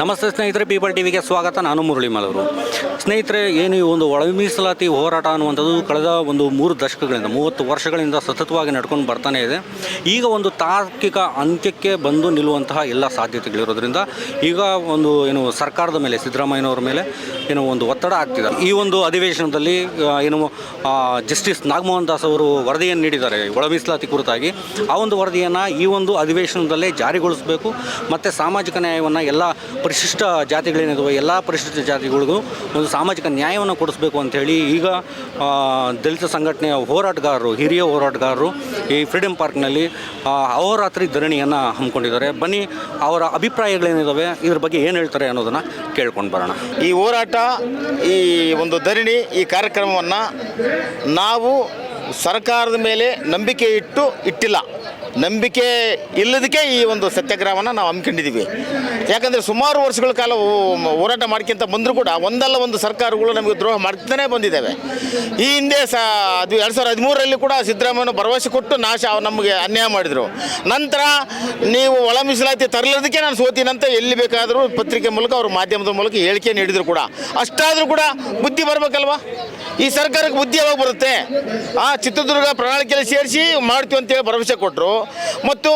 ನಮಸ್ತೆ ಸ್ನೇಹಿತರೆ ಪೀಪಲ್ ಟಿವಿಗೆ ಸ್ವಾಗತ. ನಾನು ಮುರಳಿ ಮಲವರು ಸ್ನೇಹಿತರೆ, ಏನು ಈ ಒಂದು ಒಳ ಮೀಸಲಾತಿ ಹೋರಾಟ ಅನ್ನುವಂಥದ್ದು ಕಳೆದ ಒಂದು ಮೂರು ದಶಕಗಳಿಂದ, ಮೂವತ್ತು ವರ್ಷಗಳಿಂದ ಸತತವಾಗಿ ನಡ್ಕೊಂಡು ಬರ್ತಾನೆ ಇದೆ. ಈಗ ಒಂದು ತಾರ್ಕಿಕ ಅಂತ್ಯಕ್ಕೆ ಬಂದು ನಿಲ್ಲುವಂತಹ ಎಲ್ಲ ಸಾಧ್ಯತೆಗಳಿರೋದ್ರಿಂದ, ಈಗ ಒಂದು ಏನು ಸರ್ಕಾರದ ಮೇಲೆ, ಸಿದ್ದರಾಮಯ್ಯನವರ ಮೇಲೆ ಏನು ಒಂದು ಒತ್ತಡ ಆಗ್ತಿದೆ. ಈ ಒಂದು ಅಧಿವೇಶನದಲ್ಲಿ ಏನು ಜಸ್ಟಿಸ್ ನಾಗಮೋಹನ್ ದಾಸ್ ಅವರು ವರದಿಯನ್ನು ನೀಡಿದ್ದಾರೆ ಒಳ ಮೀಸಲಾತಿ ಕುರಿತಾಗಿ. ಆ ಒಂದು ವರದಿಯನ್ನು ಈ ಒಂದು ಅಧಿವೇಶನದಲ್ಲೇ ಜಾರಿಗೊಳಿಸಬೇಕು. ಮತ್ತು ಸಾಮಾಜಿಕ ನ್ಯಾಯವನ್ನು ಎಲ್ಲ ಪರಿಶಿಷ್ಟ ಜಾತಿಗಳೇನಿದಾವೆ, ಎಲ್ಲ ಪರಿಶಿಷ್ಟ ಜಾತಿಗಳಿಗೂ ಒಂದು ಸಾಮಾಜಿಕ ನ್ಯಾಯವನ್ನು ಕೊಡಿಸ್ಬೇಕು ಅಂಥೇಳಿ ಈಗ ದಲಿತ ಸಂಘಟನೆಯ ಹೋರಾಟಗಾರರು, ಹಿರಿಯ ಹೋರಾಟಗಾರರು ಈ ಫ್ರೀಡಮ್ ಪಾರ್ಕ್ನಲ್ಲಿ ಅಹೋರಾತ್ರಿ ಧರಣಿಯನ್ನು ಹಮ್ಮಿಕೊಂಡಿದ್ದಾರೆ. ಬನ್ನಿ, ಅವರ ಅಭಿಪ್ರಾಯಗಳೇನಿದಾವೆ, ಇದ್ರ ಬಗ್ಗೆ ಏನು ಹೇಳ್ತಾರೆ ಅನ್ನೋದನ್ನು ಕೇಳ್ಕೊಂಡು ಬರೋಣ. ಈ ಹೋರಾಟ, ಈ ಒಂದು ಧರಣಿ, ಈ ಕಾರ್ಯಕ್ರಮವನ್ನು ನಾವು ಸರ್ಕಾರದ ಮೇಲೆ ನಂಬಿಕೆ ಇಟ್ಟು, ಇಟ್ಟಿಲ್ಲ. ನಂಬಿಕೆ ಇಲ್ಲದಕ್ಕೆ ಈ ಒಂದು ಸತ್ಯಾಗ್ರಹವನ್ನು ನಾವು ಹಮ್ಮಿಕೊಂಡಿದ್ದೀವಿ. ಯಾಕಂದರೆ ಸುಮಾರು ವರ್ಷಗಳ ಕಾಲ ಹೋರಾಟ ಮಾಡ್ಕೊಂತ ಬಂದರೂ ಕೂಡ ಒಂದಲ್ಲ ಒಂದು ಸರ್ಕಾರಗಳು ನಮಗೆ ದ್ರೋಹ ಮಾಡ್ತಾನೆ ಬಂದಿದ್ದಾವೆ. ಈ ಹಿಂದೆ ಸಹ ಅದು ಎರಡು ಸಾವಿರದ ಹದಿಮೂರರಲ್ಲಿ ಕೂಡ ಸಿದ್ದರಾಮಯ್ಯ ಭರವಸೆ ಕೊಟ್ಟು ನಾಶ ನಮಗೆ ಅನ್ಯಾಯ ಮಾಡಿದರು. ನಂತರ ನೀವು ಒಳ ಮೀಸಲಾತಿ ತರಲದಕ್ಕೆ ನಾನು ಸೋತೀನಂತ ಎಲ್ಲಿ ಬೇಕಾದರೂ ಪತ್ರಿಕೆ ಮೂಲಕ ಅವರು ಮಾಧ್ಯಮದ ಮೂಲಕ ಹೇಳಿಕೆ ನೀಡಿದ್ರು ಕೂಡ. ಅಷ್ಟಾದರೂ ಕೂಡ ಬುದ್ಧಿ ಬರಬೇಕಲ್ವಾ? ಈ ಸರ್ಕಾರಕ್ಕೆ ಬುದ್ಧಿ ಯಾವಾಗ ಬರುತ್ತೆ? ಆ ಚಿತ್ರದುರ್ಗ ಪ್ರಣಾಳಿಕೆಯಲ್ಲಿ ಸೇರಿಸಿ ಮಾಡ್ತೀವಿ ಅಂತೇಳಿ ಭರವಸೆ ಕೊಟ್ಟರು ಮತ್ತು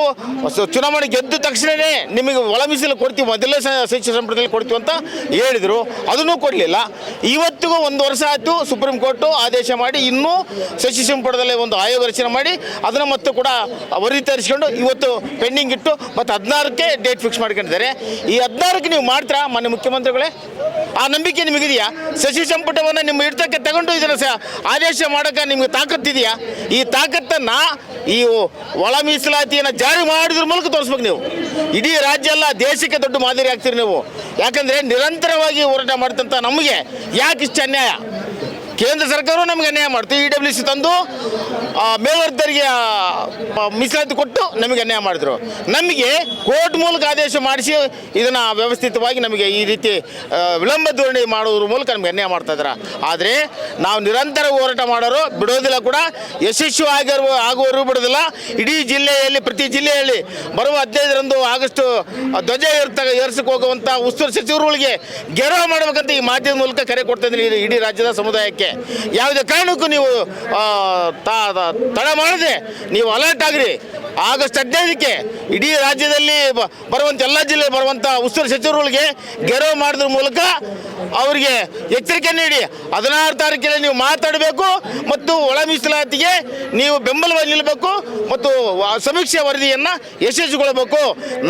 ಚುನಾವಣೆ ಗೆದ್ದ ತಕ್ಷಣವೇ ನಿಮಗೆ ಒಳ ಮೀಸಲು ಕೊಡ್ತೀವಿ ಮೊದಲೇ ಸ- ಸಚಿವ ಸಂಪುಟದಲ್ಲಿ ಕೊಡ್ತೀವಿ ಅಂತ ಹೇಳಿದರು. ಅದನ್ನೂ ಕೊಡಲಿಲ್ಲ. ಇವತ್ತಿಗೂ ಒಂದು ವರ್ಷ ಆಯಿತು ಸುಪ್ರೀಂ ಕೋರ್ಟು ಆದೇಶ ಮಾಡಿ, ಇನ್ನೂ ಸಚಿವ ಸಂಪುಟದಲ್ಲಿ ಒಂದು ಆಯೋಗ ರಚನೆ ಮಾಡಿ, ಅದನ್ನು ಮತ್ತು ಕೂಡ ವರದಿ ತರಿಸ್ಕೊಂಡು ಇವತ್ತು ಪೆಂಡಿಂಗ್ ಇಟ್ಟು ಮತ್ತು ಹದಿನಾರಕ್ಕೆ ಡೇಟ್ ಫಿಕ್ಸ್ ಮಾಡ್ಕೊಂಡಿದ್ದಾರೆ. ಈ ಹದಿನಾರಕ್ಕೆ ನೀವು ಮಾಡ್ತೀರಾ, ಮಾನ್ಯ ಮುಖ್ಯಮಂತ್ರಿಗಳೇ? ಆ ನಂಬಿಕೆ ನಿಮಗಿದೆಯಾ ಸಚಿವ ಸಂಪುಟವನ್ನು ನಿಮ್ಮ ಹಿಡಿತಕ್ಕೆ ತಗೊಂಡು ಇದನ್ನು ಸ ಆದೇಶ ಮಾಡೋಕೆ ನಿಮಗೆ ತಾಕತ್ತಿದೆಯಾ ಈ ತಾಕತ್ತನ್ನು ಈ ಒಳ ಮೀಸಲಾತಿಯನ್ನು ಜಾರಿ ಮಾಡಿದ್ರ ಮೂಲಕ ತೋರಿಸ್ಬೇಕು ನೀವು. ಇಡೀ ರಾಜ್ಯ ಅಲ್ಲ, ದೇಶಕ್ಕೆ ದೊಡ್ಡ ಮಾದರಿ ಆಗ್ತೀರಿ ನೀವು. ಯಾಕಂದರೆ ನಿರಂತರವಾಗಿ ಹೋರಾಟ ಮಾಡ್ತಂಥ ನಮಗೆ ಯಾಕೆ ಇಷ್ಟು ಅನ್ಯಾಯ? ಕೇಂದ್ರ ಸರ್ಕಾರವು ನಮಗೆ ಅನ್ಯಾಯ ಮಾಡ್ತು. ಇ ಡಬ್ಲ್ಯೂ ಸಿ ತಂದು ಮೇಲ್ವರ್ಧರಿಗೆ ಮೀಸಲಾತಿ ಕೊಟ್ಟು ನಮಗೆ ಅನ್ಯಾಯ ಮಾಡಿದ್ರು. ನಮಗೆ ಕೋರ್ಟ್ ಮೂಲಕ ಆದೇಶ ಮಾಡಿಸಿ ಇದನ್ನು ವ್ಯವಸ್ಥಿತವಾಗಿ ನಮಗೆ ಈ ರೀತಿ ವಿಳಂಬ ಧೋರಣೆ ಮಾಡೋದ್ರ ಮೂಲಕ ನಮಗೆ ಅನ್ಯಾಯ ಮಾಡ್ತಾ ಆದರೆ ನಾವು ನಿರಂತರ ಹೋರಾಟ ಮಾಡೋರು ಬಿಡೋದಿಲ್ಲ ಕೂಡ. ಯಶಸ್ವಿ ಆಗಿರುವ ಆಗುವವರೆಗೂ ಬಿಡೋದಿಲ್ಲ. ಇಡೀ ಜಿಲ್ಲೆಯಲ್ಲಿ, ಪ್ರತಿ ಜಿಲ್ಲೆಯಲ್ಲಿ ಬರುವ ಹದಿನೈದರಂದು ಆಗಸ್ಟ್ ಧ್ವಜ ಏರ್ತ ಏರ್ಸಕ್ಕೆ ಹೋಗುವಂಥ ಉಸ್ತುವಾರಿ ಸಚಿವರುಗಳಿಗೆ ಗೆರವು ಮಾಡಬೇಕಂತ ಈ ಮಾಧ್ಯಮದ ಮೂಲಕ ಕರೆ ಕೊಡ್ತಾ ಇಡೀ ರಾಜ್ಯದ ಸಮುದಾಯಕ್ಕೆ. ಯಾವುದೇ ಕಾರಣಕ್ಕೂ ನೀವು ತಡ ಮಾಡದೆ ನೀವು ಅಲರ್ಟ್ ಆಗ್ರಿ. ಆಗಸ್ಟ್ ಹದಿನೈದಕ್ಕೆ ಇಡೀ ರಾಜ್ಯದಲ್ಲಿ ಬರುವಂಥ ಎಲ್ಲ ಜಿಲ್ಲೆ ಬರುವಂಥ ಉಸ್ತುವಾರಿ ಸಚಿವರುಗಳಿಗೆ ಗೆರವು ಮಾಡಿದ್ರ ಮೂಲಕ ಅವರಿಗೆ ಎಚ್ಚರಿಕೆ ನೀಡಿ ಹದಿನಾರು ತಾರೀಕಿನಲ್ಲಿ ನೀವು ಮಾತಾಡಬೇಕು ಮತ್ತು ಒಳ ಮೀಸಲಾತಿಗೆ ನೀವು ಬೆಂಬಲವಾಗಿ ನಿಲ್ಲಬೇಕು ಮತ್ತು ಸಮೀಕ್ಷೆ ವರದಿಯನ್ನು ಯಶಸ್ವಿಗೊಳ್ಳಬೇಕು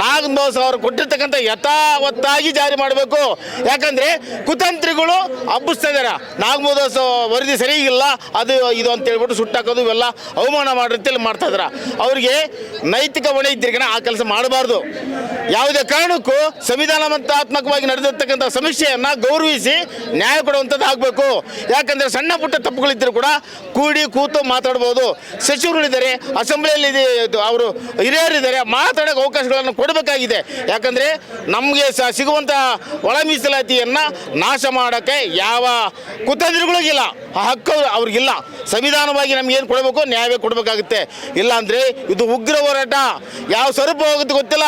ನಾಗಬೋಸ್ ಅವರು ಕೊಟ್ಟಿರ್ತಕ್ಕಂಥ ಯಥಾವತ್ತಾಗಿ ಜಾರಿ ಮಾಡಬೇಕು. ಯಾಕಂದರೆ ಕುತಂತ್ರಿಗಳು ಹಬ್ಬಿಸ್ತಾ ಇದ್ದಾರೆ ನಾಗಮೋದಸ್ ವರದಿ ಸರಿಯಿಲ್ಲ, ಅದು ಇದು ಅಂತ ಹೇಳ್ಬಿಟ್ಟು ಸುಟ್ಟಾಕೋದು ಇವೆಲ್ಲ ಅವಮಾನ ಮಾಡಿರ್ತೇಳಿ ಮಾಡ್ತಾ ಇದ್ದಾರೆ ಅವರಿಗೆ ನೈತಿಕ ಹೊಣೆ ಇದ್ದಿರ್ಗನ ಆ ಕೆಲಸ ಮಾಡಬಾರ್ದು. ಯಾವುದೇ ಕಾರಣಕ್ಕೂ ಸಂವಿಧಾನವಂತಾತ್ಮಕವಾಗಿ ನಡೆದಿರ್ತಕ್ಕಂಥ ಸಮಸ್ಯೆಯನ್ನು ಗೌರವಿಸಿ ನ್ಯಾಯ ಕೊಡುವಂಥದ್ದು ಆಗಬೇಕು. ಯಾಕಂದರೆ ಸಣ್ಣ ಪುಟ್ಟ ತಪ್ಪುಗಳಿದ್ದರೂ ಕೂಡ ಕೂಡಿ ಕೂತು ಮಾತಾಡ್ಬೋದು. ಸಚಿವರುಗಳಿದ್ದಾರೆ, ಅಸೆಂಬ್ಲಿಯಲ್ಲಿ ಅವರು ಹಿರಿಯರಿದ್ದಾರೆ, ಮಾತಾಡೋಕೆ ಅವಕಾಶಗಳನ್ನು ಕೊಡಬೇಕಾಗಿದೆ. ಯಾಕಂದರೆ ನಮಗೆ ಸಹ ಸಿಗುವಂಥ ಒಳ ಮೀಸಲಾತಿಯನ್ನು ನಾಶ ಮಾಡೋಕ್ಕೆ ಯಾವ ಕುತಂತ್ರಿಗಳಿಗಿಲ್ಲ. ಆ ಹಕ್ಕು ಅವ್ರಿಗಿಲ್ಲ. ಸಂವಿಧಾನವಾಗಿ ನಮ್ಗೆ ಏನು ಕೊಡಬೇಕು? ನ್ಯಾಯವೇ ಕೊಡಬೇಕಾಗುತ್ತೆ. ಇಲ್ಲಾಂದರೆ ಇದು ಉಗ್ರ ಹೋರಾಟ. ಯಾವ ಸ್ವರೂಪ ಹೋಗುತ್ತೆ ಗೊತ್ತಿಲ್ಲ.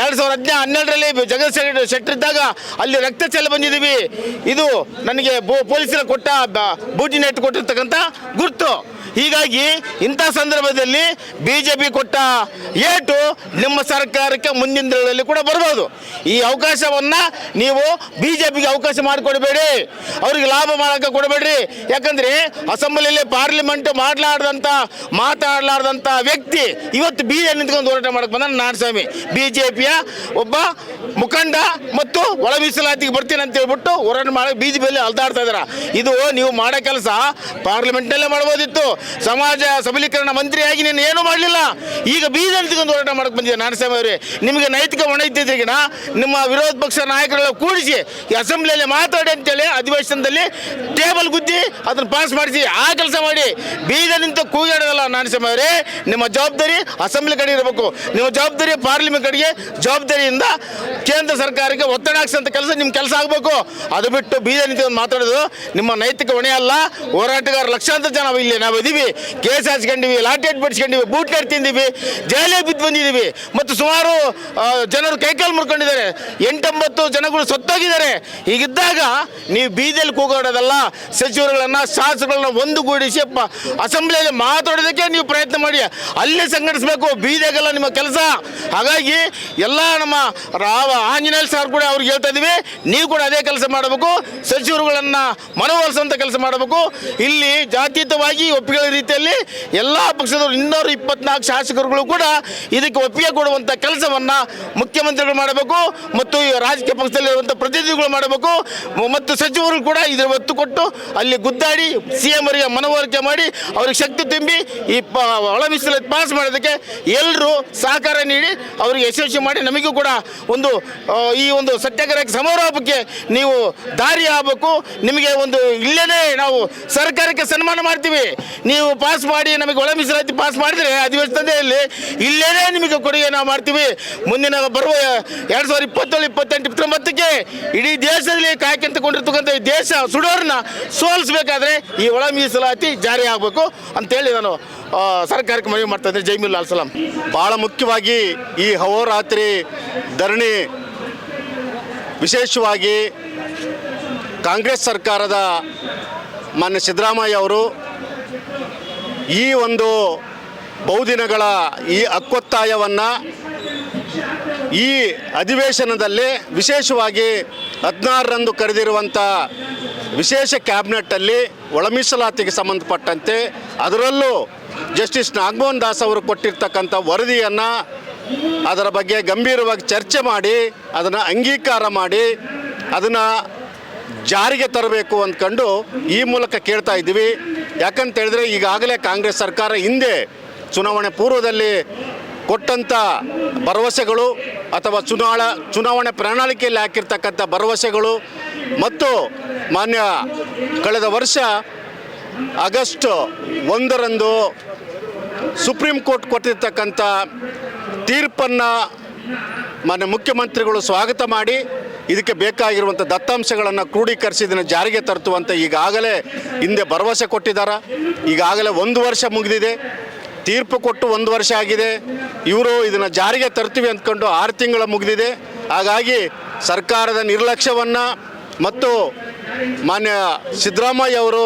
ಎರಡು ಸಾವಿರದ ಹದಿನ, ಹನ್ನೆರಡರಲ್ಲಿ ಜಗತ್ ಶೆಟ್ಟಿ ಶೆಟ್ಟರ್ ಇದ್ದಾಗ ಅಲ್ಲಿ ರಕ್ತ ಚೆಲ್ಲ ಬಂದಿದ್ದೀವಿ. ಇದು ನನಗೆ ಪೊಲೀಸರ ಕೊಟ್ಟ ಬೂಜಿನ ಇಟ್ಟು ಕೊಟ್ಟಿರ್ತಕ್ಕಂಥ ಗುರುತು. ಹೀಗಾಗಿ ಇಂಥ ಸಂದರ್ಭದಲ್ಲಿ ಬಿ ಜೆ ಪಿ ಕೊಟ್ಟ ಏಟು ನಿಮ್ಮ ಸರ್ಕಾರಕ್ಕೆ ಮುಂದಿನ ದಿನಗಳಲ್ಲಿ ಕೂಡ ಬರ್ಬೋದು. ಈ ಅವಕಾಶವನ್ನು ನೀವು ಬಿ ಜೆ ಪಿಗೆ ಅವಕಾಶ ಮಾಡಿಕೊಡಬೇಡಿ. ಅವ್ರಿಗೆ ಲಾಭ ಮಾಡೋಕ್ಕೆ ಕೊಡಬೇಡ್ರಿ. ಯಾಕಂದರೆ ಅಸೆಂಬ್ಲಿಯಲ್ಲಿ ಪಾರ್ಲಿಮೆಂಟ್ ಮಾಡಲಾರ್ದಂಥ, ಮಾತಾಡಲಾರ್ದಂಥ ವ್ಯಕ್ತಿ ಇವತ್ತು ಬಿ ನಿಂತ್ಕೊಂಡು ಹೋರಾಟ ಮಾಡಕ್ಕೆ ಬಂದ ನಾರಾಯಣಸ್ವಾಮಿ. ಬಿ ಜೆ ಪಿಯ ಒಬ್ಬ ಮುಖಂಡ ಮತ್ತು ಒಳ ಮೀಸಲಾತಿಗೆ ಬರ್ತೀನಿ ಅಂತ ಹೇಳ್ಬಿಟ್ಟು ಹೋರಾಟ ಮಾಡಿ ಬಿ ಜೆ ಪಿಯಲ್ಲಿ ಅಲ್ದಾಡ್ತಾ ಇದ್ದಾರೆ ಇದು ನೀವು ಮಾಡೋ ಕೆಲಸ ಪಾರ್ಲಿಮೆಂಟ್ನಲ್ಲೇ ಮಾಡ್ಬೋದಿತ್ತು. ಸಮಾಜ ಸಬಲೀಕರಣ ಮಂತ್ರಿಯಾಗಿ ನೀನು ಏನೂ ಮಾಡಲಿಲ್ಲ? ಈಗ ಬೀಜ ತಗೊಂಡು ಹೋರಾಟ ಮಾಡಕ್ಕೆ ಬಂದಿದೆ ನಾರಾಯಣಸ್ವಾಮಿ ಅವರೇ? ನಿಮಗೆ ನೈತಿಕ ಹೊಣೆ ಇದ್ದಿದ್ರಿಗಿನ ನಿಮ್ಮ ವಿರೋಧ ಪಕ್ಷ ನಾಯಕರೆಲ್ಲ ಕೂಡಿಸಿ ಅಸೆಂಬ್ಲಿಯಲ್ಲಿ ಮಾತಾಡಿ ಅಂತೇಳಿ ಅಧಿವೇಶನದಲ್ಲಿ ಟೇಬಲ್ ಗುದ್ದಿ ಅದನ್ನು ಪಾಸ್ ಮಾಡಿಸಿ, ಆ ಕೆಲಸ ಮಾಡಿ. ಬೀದರ್ ನಿಂತು ಕೂಗಾಡೋದಲ್ಲ ನಾರಾಯಣಸ್ವಾಮಿ ಅವರೇ? ನಿಮ್ಮ ಜವಾಬ್ದಾರಿ ಅಸೆಂಬ್ಲಿ ಕಡೆ ಇರಬೇಕು. ನಿಮ್ಮ ಜವಾಬ್ದಾರಿ ಪಾರ್ಲಿಮೆಂಟ್ ಕಡೆಗೆ ಜವಾಬ್ದಾರಿಯಿಂದ ಕೇಂದ್ರ ಸರ್ಕಾರಕ್ಕೆ ಒತ್ತಡ ಹಾಕ್ಸಂತ ಕೆಲಸ ನಿಮ್ಮ ಕೆಲಸ ಆಗಬೇಕು. ಅದು ಬಿಟ್ಟು ಬೀದರ್ ನಿಂತು ಮಾತಾಡೋದು ನಿಮ್ಮ ನೈತಿಕ ಹೊಣೆ ಅಲ್ಲ. ಹೋರಾಟಗಾರ ಲಕ್ಷಾಂತರ ಜನ ಇಲ್ಲಿ ನಾವು ಹೊಡೆದಿವಿ ಕೇಸ್ ಹಾಸ್ಕೊಂಡಿವಿ ಲಾಟೇಟ್ ಬಡಿಸ್ಕೊಂಡಿವಿ ಬೂಟ್ನೇಟ್ ತಿಂದಿವಿ ಜೈಲೇ ಬಿದ್ದು ಬಂದಿದ್ದೀವಿ. ಮತ್ತು ಸುಮಾರು ಜನರು ಕೈಕಾಲು ಮುರ್ಕೊಂಡಿದ್ದಾರೆ. ಎಂಟೊಂಬತ್ತು ಜನಗಳು ಸತ್ತೋಗಿದ್ದಾರೆ. ಹೀಗಿದ್ದಾಗ ನೀವು ಬೀದಿಯಲ್ಲಿ ಕೂಗಾಡೋದಲ್ಲ, ಸಚಿವರುಗಳನ್ನ, ಶಾಸಕರನ್ನ ಒಂದುಗೂಡಿಸಿ ಅಸೆಂಬ್ಲಿಯಲ್ಲಿ ಮಾತಾಡೋದಕ್ಕೆ ನೀವು ಪ್ರಯತ್ನ ಮಾಡಿ. ಅಲ್ಲೇ ಸಂಘಟಿಸಬೇಕು, ಬೀದಿಯಾಗಲ್ಲ ನಿಮ್ಮ ಕೆಲಸ. ಹಾಗಾಗಿ ಎಲ್ಲ ನಮ್ಮ ರಾವ ಆಂಜನೇಯ ಸರ್ ಕೂಡ ಅವ್ರಿಗೆ ಹೇಳ್ತಾ ಇದೀವಿ ನೀವು ಕೂಡ ಅದೇ ಕೆಲಸ ಮಾಡಬೇಕು, ಸಚಿವರುಗಳನ್ನ ಮನವೊಲಿಸುವಂಥ ಕೆಲಸ ಮಾಡಬೇಕು. ಇಲ್ಲಿ ಜಾತೀತವಾಗಿ ಒಪ್ಪಿಗೆ ರೀತಿಯಲ್ಲಿ ಎಲ್ಲ ಪಕ್ಷದವರು ಇನ್ನೂರ ಇಪ್ಪತ್ನಾಲ್ಕು ಶಾಸಕರುಗಳು ಕೂಡ ಇದಕ್ಕೆ ಒಪ್ಪಿಗೆ ಕೊಡುವಂಥ ಕೆಲಸವನ್ನು ಮುಖ್ಯಮಂತ್ರಿಗಳು ಮಾಡಬೇಕು ಮತ್ತು ರಾಜಕೀಯ ಪಕ್ಷದಲ್ಲಿರುವಂಥ ಪ್ರತಿನಿಧಿಗಳು ಮಾಡಬೇಕು. ಮತ್ತು ಸಚಿವರು ಕೂಡ ಇದರ ಒತ್ತು ಕೊಟ್ಟು ಅಲ್ಲಿ ಗುದ್ದಾಡಿ ಸಿ ಎಂ ಅವರಿಗೆ ಮನವರಿಕೆ ಮಾಡಿ ಅವ್ರಿಗೆ ಶಕ್ತಿ ತುಂಬಿ ಈ ಪ ಪಾಸ್ ಮಾಡೋದಕ್ಕೆ ಎಲ್ಲರೂ ಸಹಕಾರ ನೀಡಿ ಅವರಿಗೆ ಯಶಸ್ವಿ ಮಾಡಿ ನಮಗೂ ಕೂಡ ಒಂದು ಈ ಒಂದು ಸತ್ಯಾಗ್ರಹಕ್ಕೆ ಸಮಾರೋಪಕ್ಕೆ ನೀವು ದಾರಿ ಆಗಬೇಕು. ನಿಮಗೆ ಒಂದು ಇಲ್ಲೇನೇ ನಾವು ಸರ್ಕಾರಕ್ಕೆ ಸನ್ಮಾನ ಮಾಡ್ತೀವಿ. ನೀವು ಪಾಸ್ ಮಾಡಿ, ನಮಗೆ ಒಳ ಮೀಸಲಾತಿ ಪಾಸ್ ಮಾಡಿದ್ರೆ ಅಧಿವೇಶನದಲ್ಲಿ ಇಲ್ಲೇನೇ ನಿಮಗೆ ಕೊಡುಗೆ ನಾವು ಮಾಡ್ತೀವಿ. ಮುಂದಿನ ಬರುವ ಎರಡು ಸಾವಿರದ ಇಪ್ಪತ್ತೇಳು, ಇಪ್ಪತ್ತೆಂಟು, ಇಪ್ಪತ್ತೊಂಬತ್ತಕ್ಕೆ ಇಡೀ ದೇಶದಲ್ಲಿ ಕಾಯ್ಕೊಂತಕೊಂಡಿರ್ತಕ್ಕಂಥ ಈ ದೇಶ ಸುಡೋರನ್ನ ಸೋಲಿಸ್ಬೇಕಾದ್ರೆ ಈ ಒಳ ಮೀಸಲಾತಿ ಜಾರಿ ಆಗಬೇಕು ಅಂತೇಳಿ ನಾನು ಸರ್ಕಾರಕ್ಕೆ ಮನವಿ ಮಾಡ್ತಾ ಇದ್ದೆ ಜೈಮುಲ್ ಲಾಲ್ ಸಲಾಂ. ಭಾಳ ಮುಖ್ಯವಾಗಿ ಈ ಹವೋರಾತ್ರಿ ಧರಣಿ ವಿಶೇಷವಾಗಿ ಕಾಂಗ್ರೆಸ್ ಸರ್ಕಾರದ ಮಾನ್ಯ ಸಿದ್ದರಾಮಯ್ಯ ಅವರು ಈ ಒಂದು ಬಹುದಿನಗಳ ಈ ಹಕ್ಕೊತ್ತಾಯವನ್ನು ಈ ಅಧಿವೇಶನದಲ್ಲಿ ವಿಶೇಷವಾಗಿ ಹದಿನಾರರಂದು ಕರೆದಿರುವಂಥ ವಿಶೇಷ ಕ್ಯಾಬಿನೆಟ್ಟಲ್ಲಿ ಒಳ ಮೀಸಲಾತಿಗೆ ಸಂಬಂಧಪಟ್ಟಂತೆ ಅದರಲ್ಲೂ ಜಸ್ಟಿಸ್ ನಾಗಮೋಹನ್ ದಾಸ್ ಅವರು ಕೊಟ್ಟಿರ್ತಕ್ಕಂಥ ವರದಿಯನ್ನು ಅದರ ಬಗ್ಗೆ ಗಂಭೀರವಾಗಿ ಚರ್ಚೆ ಮಾಡಿ, ಅದನ್ನು ಅಂಗೀಕಾರ ಮಾಡಿ, ಅದನ್ನು ಜಾರಿಗೆ ತರಬೇಕು ಅಂದ್ಕೊಂಡು ಈ ಮೂಲಕ ಕೇಳ್ತಾ ಇದ್ದೀವಿ. ಯಾಕಂತ ಹೇಳಿದ್ರೆ ಈಗಾಗಲೇ ಕಾಂಗ್ರೆಸ್ ಸರ್ಕಾರ ಹಿಂದೆ ಚುನಾವಣೆ ಪೂರ್ವದಲ್ಲಿ ಕೊಟ್ಟಂಥ ಭರವಸೆಗಳು ಅಥವಾ ಚುನಾಳ ಚುನಾವಣೆ ಪ್ರಣಾಳಿಕೆಯಲ್ಲಿ ಹಾಕಿರ್ತಕ್ಕಂಥ ಭರವಸೆಗಳು ಮತ್ತು ಮಾನ್ಯ ಕಳೆದ ವರ್ಷ ಆಗಸ್ಟ್ ಒಂದರಂದು ಸುಪ್ರೀಂ ಕೋರ್ಟ್ ಕೊಟ್ಟಿರ್ತಕ್ಕಂಥ ತೀರ್ಪನ್ನು ಮಾನ್ಯ ಮುಖ್ಯಮಂತ್ರಿಗಳು ಸ್ವಾಗತ ಮಾಡಿ ಇದಕ್ಕೆ ಬೇಕಾಗಿರುವಂಥ ದತ್ತಾಂಶಗಳನ್ನು ಕ್ರೋಢೀಕರಿಸಿ ಇದನ್ನು ಜಾರಿಗೆ ತರ್ತುವಂತ ಈಗಾಗಲೇ ಹಿಂದೆ ಭರವಸೆ ಕೊಟ್ಟಿದ್ದಾರೆ. ಈಗಾಗಲೇ ಒಂದು ವರ್ಷ ಮುಗಿದಿದೆ. ತೀರ್ಪು ಕೊಟ್ಟು ಒಂದು ವರ್ಷ ಆಗಿದೆ. ಇವರು ಇದನ್ನು ಜಾರಿಗೆ ತರ್ತೀವಿ ಅಂದ್ಕೊಂಡು ಆರು ತಿಂಗಳ ಮುಗಿದಿದೆ. ಹಾಗಾಗಿ ಸರ್ಕಾರದ ನಿರ್ಲಕ್ಷ್ಯವನ್ನು ಮತ್ತು ಮಾನ್ಯ ಸಿದ್ದರಾಮಯ್ಯ ಅವರು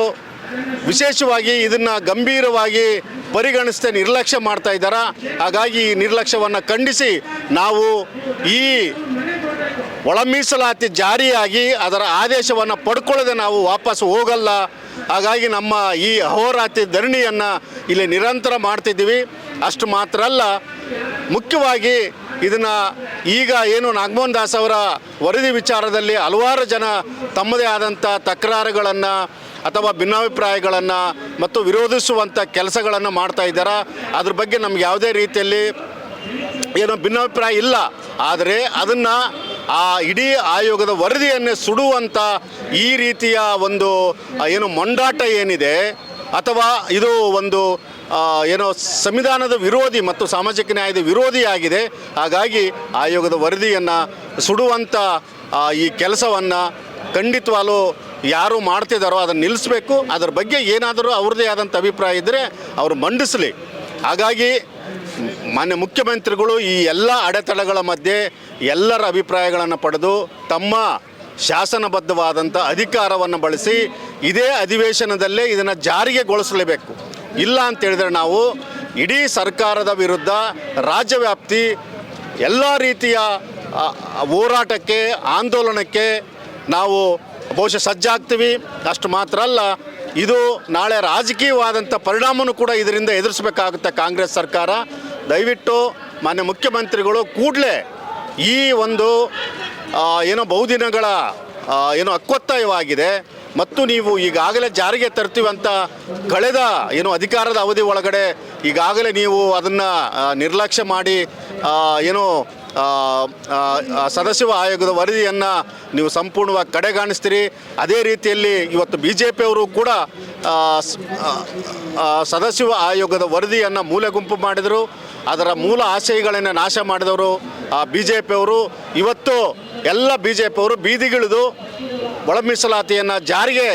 ವಿಶೇಷವಾಗಿ ಇದನ್ನು ಗಂಭೀರವಾಗಿ ಪರಿಗಣಿಸದೆ ನಿರ್ಲಕ್ಷ್ಯ ಮಾಡ್ತಾ ಇದ್ದಾರೆ. ಹಾಗಾಗಿ ಈ ನಿರ್ಲಕ್ಷ್ಯವನ್ನು ಖಂಡಿಸಿ ನಾವು ಈ ಒಳ ಮೀಸಲಾತಿ ಜಾರಿಯಾಗಿ ಅದರ ಆದೇಶವನ್ನು ಪಡ್ಕೊಳ್ಳದೆ ನಾವು ವಾಪಸ್ ಹೋಗಲ್ಲ. ಹಾಗಾಗಿ ನಮ್ಮ ಈ ಅಹೋರಾತ್ರಿ ಧರಣಿಯನ್ನು ಇಲ್ಲಿ ನಿರಂತರ ಮಾಡ್ತಿದ್ದೀವಿ. ಅಷ್ಟು ಮಾತ್ರ ಅಲ್ಲ, ಮುಖ್ಯವಾಗಿ ಇದನ್ನು ಈಗ ಏನು ನಾಗಮೋಹನ್ ದಾಸ್ ಅವರ ವರದಿ ವಿಚಾರದಲ್ಲಿ ಹಲವಾರು ಜನ ತಮ್ಮದೇ ಆದಂಥ ತಕರಾರುಗಳನ್ನು ಅಥವಾ ಭಿನ್ನಾಭಿಪ್ರಾಯಗಳನ್ನು ಮತ್ತು ವಿರೋಧಿಸುವಂಥ ಕೆಲಸಗಳನ್ನು ಮಾಡ್ತಾ ಇದ್ದಾರೆ. ಅದ್ರ ಬಗ್ಗೆ ನಮ್ಗೆ ಯಾವುದೇ ರೀತಿಯಲ್ಲಿ ಏನೋ ಭಿನ್ನಾಭಿಪ್ರಾಯ ಇಲ್ಲ. ಆದರೆ ಅದನ್ನು ಆ ಇಡೀ ಆಯೋಗದ ವರದಿಯನ್ನೇ ಸುಡುವಂಥ ಈ ರೀತಿಯ ಒಂದು ಏನು ಮೊಂಡಾಟ ಏನಿದೆ, ಅಥವಾ ಇದು ಒಂದು ಏನೋ ಸಂವಿಧಾನದ ವಿರೋಧಿ ಮತ್ತು ಸಾಮಾಜಿಕ ನ್ಯಾಯದ ವಿರೋಧಿಯಾಗಿದೆ, ಹಾಗಾಗಿ ಆಯೋಗದ ವರದಿಯನ್ನು ಸುಡುವಂಥ ಈ ಕೆಲಸವನ್ನು ಖಂಡಿತವಾಗಲೂ ಯಾರು ಮಾಡ್ತಿದ್ದಾರೋ ಅದನ್ನು ನಿಲ್ಲಿಸಬೇಕು. ಅದರ ಬಗ್ಗೆ ಏನಾದರೂ ಅವ್ರದ್ದೇ ಆದಂಥ ಅಭಿಪ್ರಾಯ ಇದ್ದರೆ ಅವರು ಮಂಡಿಸಲಿ. ಹಾಗಾಗಿ ಮಾನ್ಯ ಮುಖ್ಯಮಂತ್ರಿಗಳು ಈ ಎಲ್ಲ ಅಡೆತಡೆಗಳ ಮಧ್ಯೆ ಎಲ್ಲರ ಅಭಿಪ್ರಾಯಗಳನ್ನು ಪಡೆದು ತಮ್ಮ ಶಾಸನಬದ್ಧವಾದಂಥ ಅಧಿಕಾರವನ್ನು ಬಳಸಿ ಇದೇ ಅಧಿವೇಶನದಲ್ಲೇ ಇದನ್ನು ಜಾರಿಗೆಗೊಳಿಸಲೇಬೇಕು. ಇಲ್ಲ ಅಂತ ಹೇಳಿದ್ರೆ ನಾವು ಇಡೀ ಸರ್ಕಾರದ ವಿರುದ್ಧ ರಾಜ್ಯವ್ಯಾಪ್ತಿ ಎಲ್ಲ ರೀತಿಯ ಹೋರಾಟಕ್ಕೆ, ಆಂದೋಲನಕ್ಕೆ ನಾವು ಬಹುಶಃ ಸಜ್ಜಾಗ್ತೀವಿ. ಅಷ್ಟು ಮಾತ್ರ ಅಲ್ಲ ಇದು ನಾಳೆ ರಾಜಕೀಯವಾದಂಥ ಪರಿಣಾಮನೂ ಕೂಡ ಇದರಿಂದ ಎದುರಿಸಬೇಕಾಗುತ್ತೆ ಕಾಂಗ್ರೆಸ್ ಸರ್ಕಾರ. ದಯವಿಟ್ಟು ಮಾನ್ಯ ಮುಖ್ಯಮಂತ್ರಿಗಳು ಕೂಡಲೇ ಈ ಒಂದು ಏನೋ ಬಹುದಿನಗಳ ಏನೋ ಅಕ್ವತ್ತಾಯವಾಗಿದೆ ಮತ್ತು ನೀವು ಈಗಾಗಲೇ ಜಾರಿಗೆ ತರ್ತೀವಿ ಅಂತ ಕಳೆದ, ಏನು ಅಧಿಕಾರದ ಅವಧಿ ಒಳಗಡೆ ಈಗಾಗಲೇ ನೀವು ಅದನ್ನು ನಿರ್ಲಕ್ಷ್ಯ ಮಾಡಿ ಏನೋ ಸದಸ್ಯ ಆಯೋಗದ ವರದಿಯನ್ನು ನೀವು ಸಂಪೂರ್ಣವಾಗಿ ಕಡೆಗಾಣಿಸ್ತೀರಿ. ಅದೇ ರೀತಿಯಲ್ಲಿ ಇವತ್ತು ಬಿ ಜೆ ಪಿಯವರು ಕೂಡ ಸದಸ್ಯ ಆಯೋಗದ ವರದಿಯನ್ನು ಮೂಲೆ ಗುಂಪು ಮಾಡಿದರು. ಅದರ ಮೂಲ ಆಶಯಗಳನ್ನು ನಾಶ ಮಾಡಿದವರು ಬಿ ಜೆ ಪಿಯವರು ಇವತ್ತು ಎಲ್ಲ ಬಿ ಜೆ ಪಿಯವರು ಬೀದಿಗಿಳಿದು ಒಳ ಮೀಸಲಾತಿಯನ್ನು ಜಾರಿಗೆ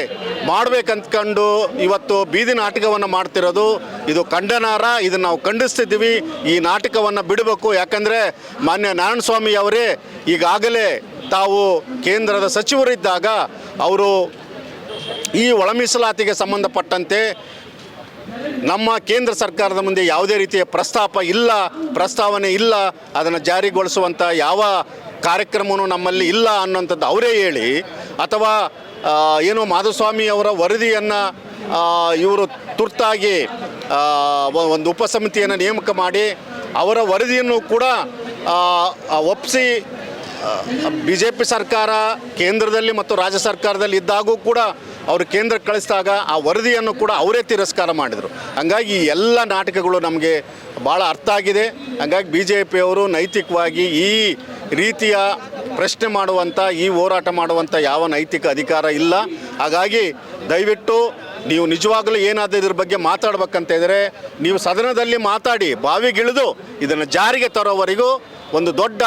ಮಾಡ್ಬೇಕಂತ್ಕೊಂಡು ಇವತ್ತು ಬೀದಿ ನಾಟಕವನ್ನು ಮಾಡ್ತಿರೋದು ಇದು ಖಂಡನಾರ ಇದನ್ನು ನಾವು ಖಂಡಿಸ್ತಿದ್ದೀವಿ. ಈ ನಾಟಕವನ್ನು ಬಿಡಬೇಕು. ಯಾಕಂದರೆ ಮಾನ್ಯ ನಾರಾಯಣಸ್ವಾಮಿ ಅವರೇ ಈಗಾಗಲೇ ತಾವು ಕೇಂದ್ರದ ಸಚಿವರಿದ್ದಾಗ ಅವರು ಈ ಒಳ ಮೀಸಲಾತಿಗೆ ಸಂಬಂಧಪಟ್ಟಂತೆ ನಮ್ಮ ಕೇಂದ್ರ ಸರ್ಕಾರದ ಮುಂದೆ ಯಾವುದೇ ರೀತಿಯ ಪ್ರಸ್ತಾಪ ಇಲ್ಲ, ಪ್ರಸ್ತಾವನೆ ಇಲ್ಲ. ಅದನ್ನು ಜಾರಿಗೊಳಿಸುವಂಥ ಯಾವ ಕಾರ್ಯಕ್ರಮವೂ ನಮ್ಮಲ್ಲಿ ಇಲ್ಲ ಅನ್ನೋಂಥದ್ದು ಅವರೇ ಹೇಳಿ, ಅಥವಾ ಏನು ಮಾಧುಸ್ವಾಮಿ ಅವರ ವರದಿಯನ್ನು ಇವರು ತುರ್ತಾಗಿ ಒಂದು ಉಪಸಮಿತಿಯನ್ನು ನೇಮಕ ಮಾಡಿ ಅವರ ವರದಿಯನ್ನು ಕೂಡ ಒಪ್ಪಿಸಿ ಬಿ ಜೆ ಪಿ ಸರ್ಕಾರ ಕೇಂದ್ರದಲ್ಲಿ ಮತ್ತು ರಾಜ್ಯ ಸರ್ಕಾರದಲ್ಲಿ ಇದ್ದಾಗೂ ಕೂಡ ಅವರು ಕೇಂದ್ರಕ್ಕೆ ಕಳಿಸಿದಾಗ ಆ ವರದಿಯನ್ನು ಕೂಡ ಅವರೇ ತಿರಸ್ಕಾರ ಮಾಡಿದರು. ಹಂಗಾಗಿ ಈ ಎಲ್ಲ ನಾಟಕಗಳು ನಮಗೆ ಭಾಳ ಅರ್ಥ ಆಗಿದೆ. ಹಂಗಾಗಿ ಬಿ ಜೆ ಪಿಯವರು ನೈತಿಕವಾಗಿ ಈ ರೀತಿಯ ಪ್ರಶ್ನೆ ಮಾಡುವಂಥ ಈ ಹೋರಾಟ ಮಾಡುವಂಥ ಯಾವ ನೈತಿಕ ಅಧಿಕಾರ ಇಲ್ಲ. ಹಾಗಾಗಿ ದಯವಿಟ್ಟು ನೀವು ನಿಜವಾಗಲೂ ಏನಾದರೂ ಇದ್ರ ಬಗ್ಗೆ ಮಾತಾಡ್ಬೇಕಂತ ಇದ್ದರೆ ನೀವು ಸದನದಲ್ಲಿ ಮಾತಾಡಿ, ಬಾವಿಗಿಳಿದು ಇದನ್ನು ಜಾರಿಗೆ ತರೋವರೆಗೂ ಒಂದು ದೊಡ್ಡ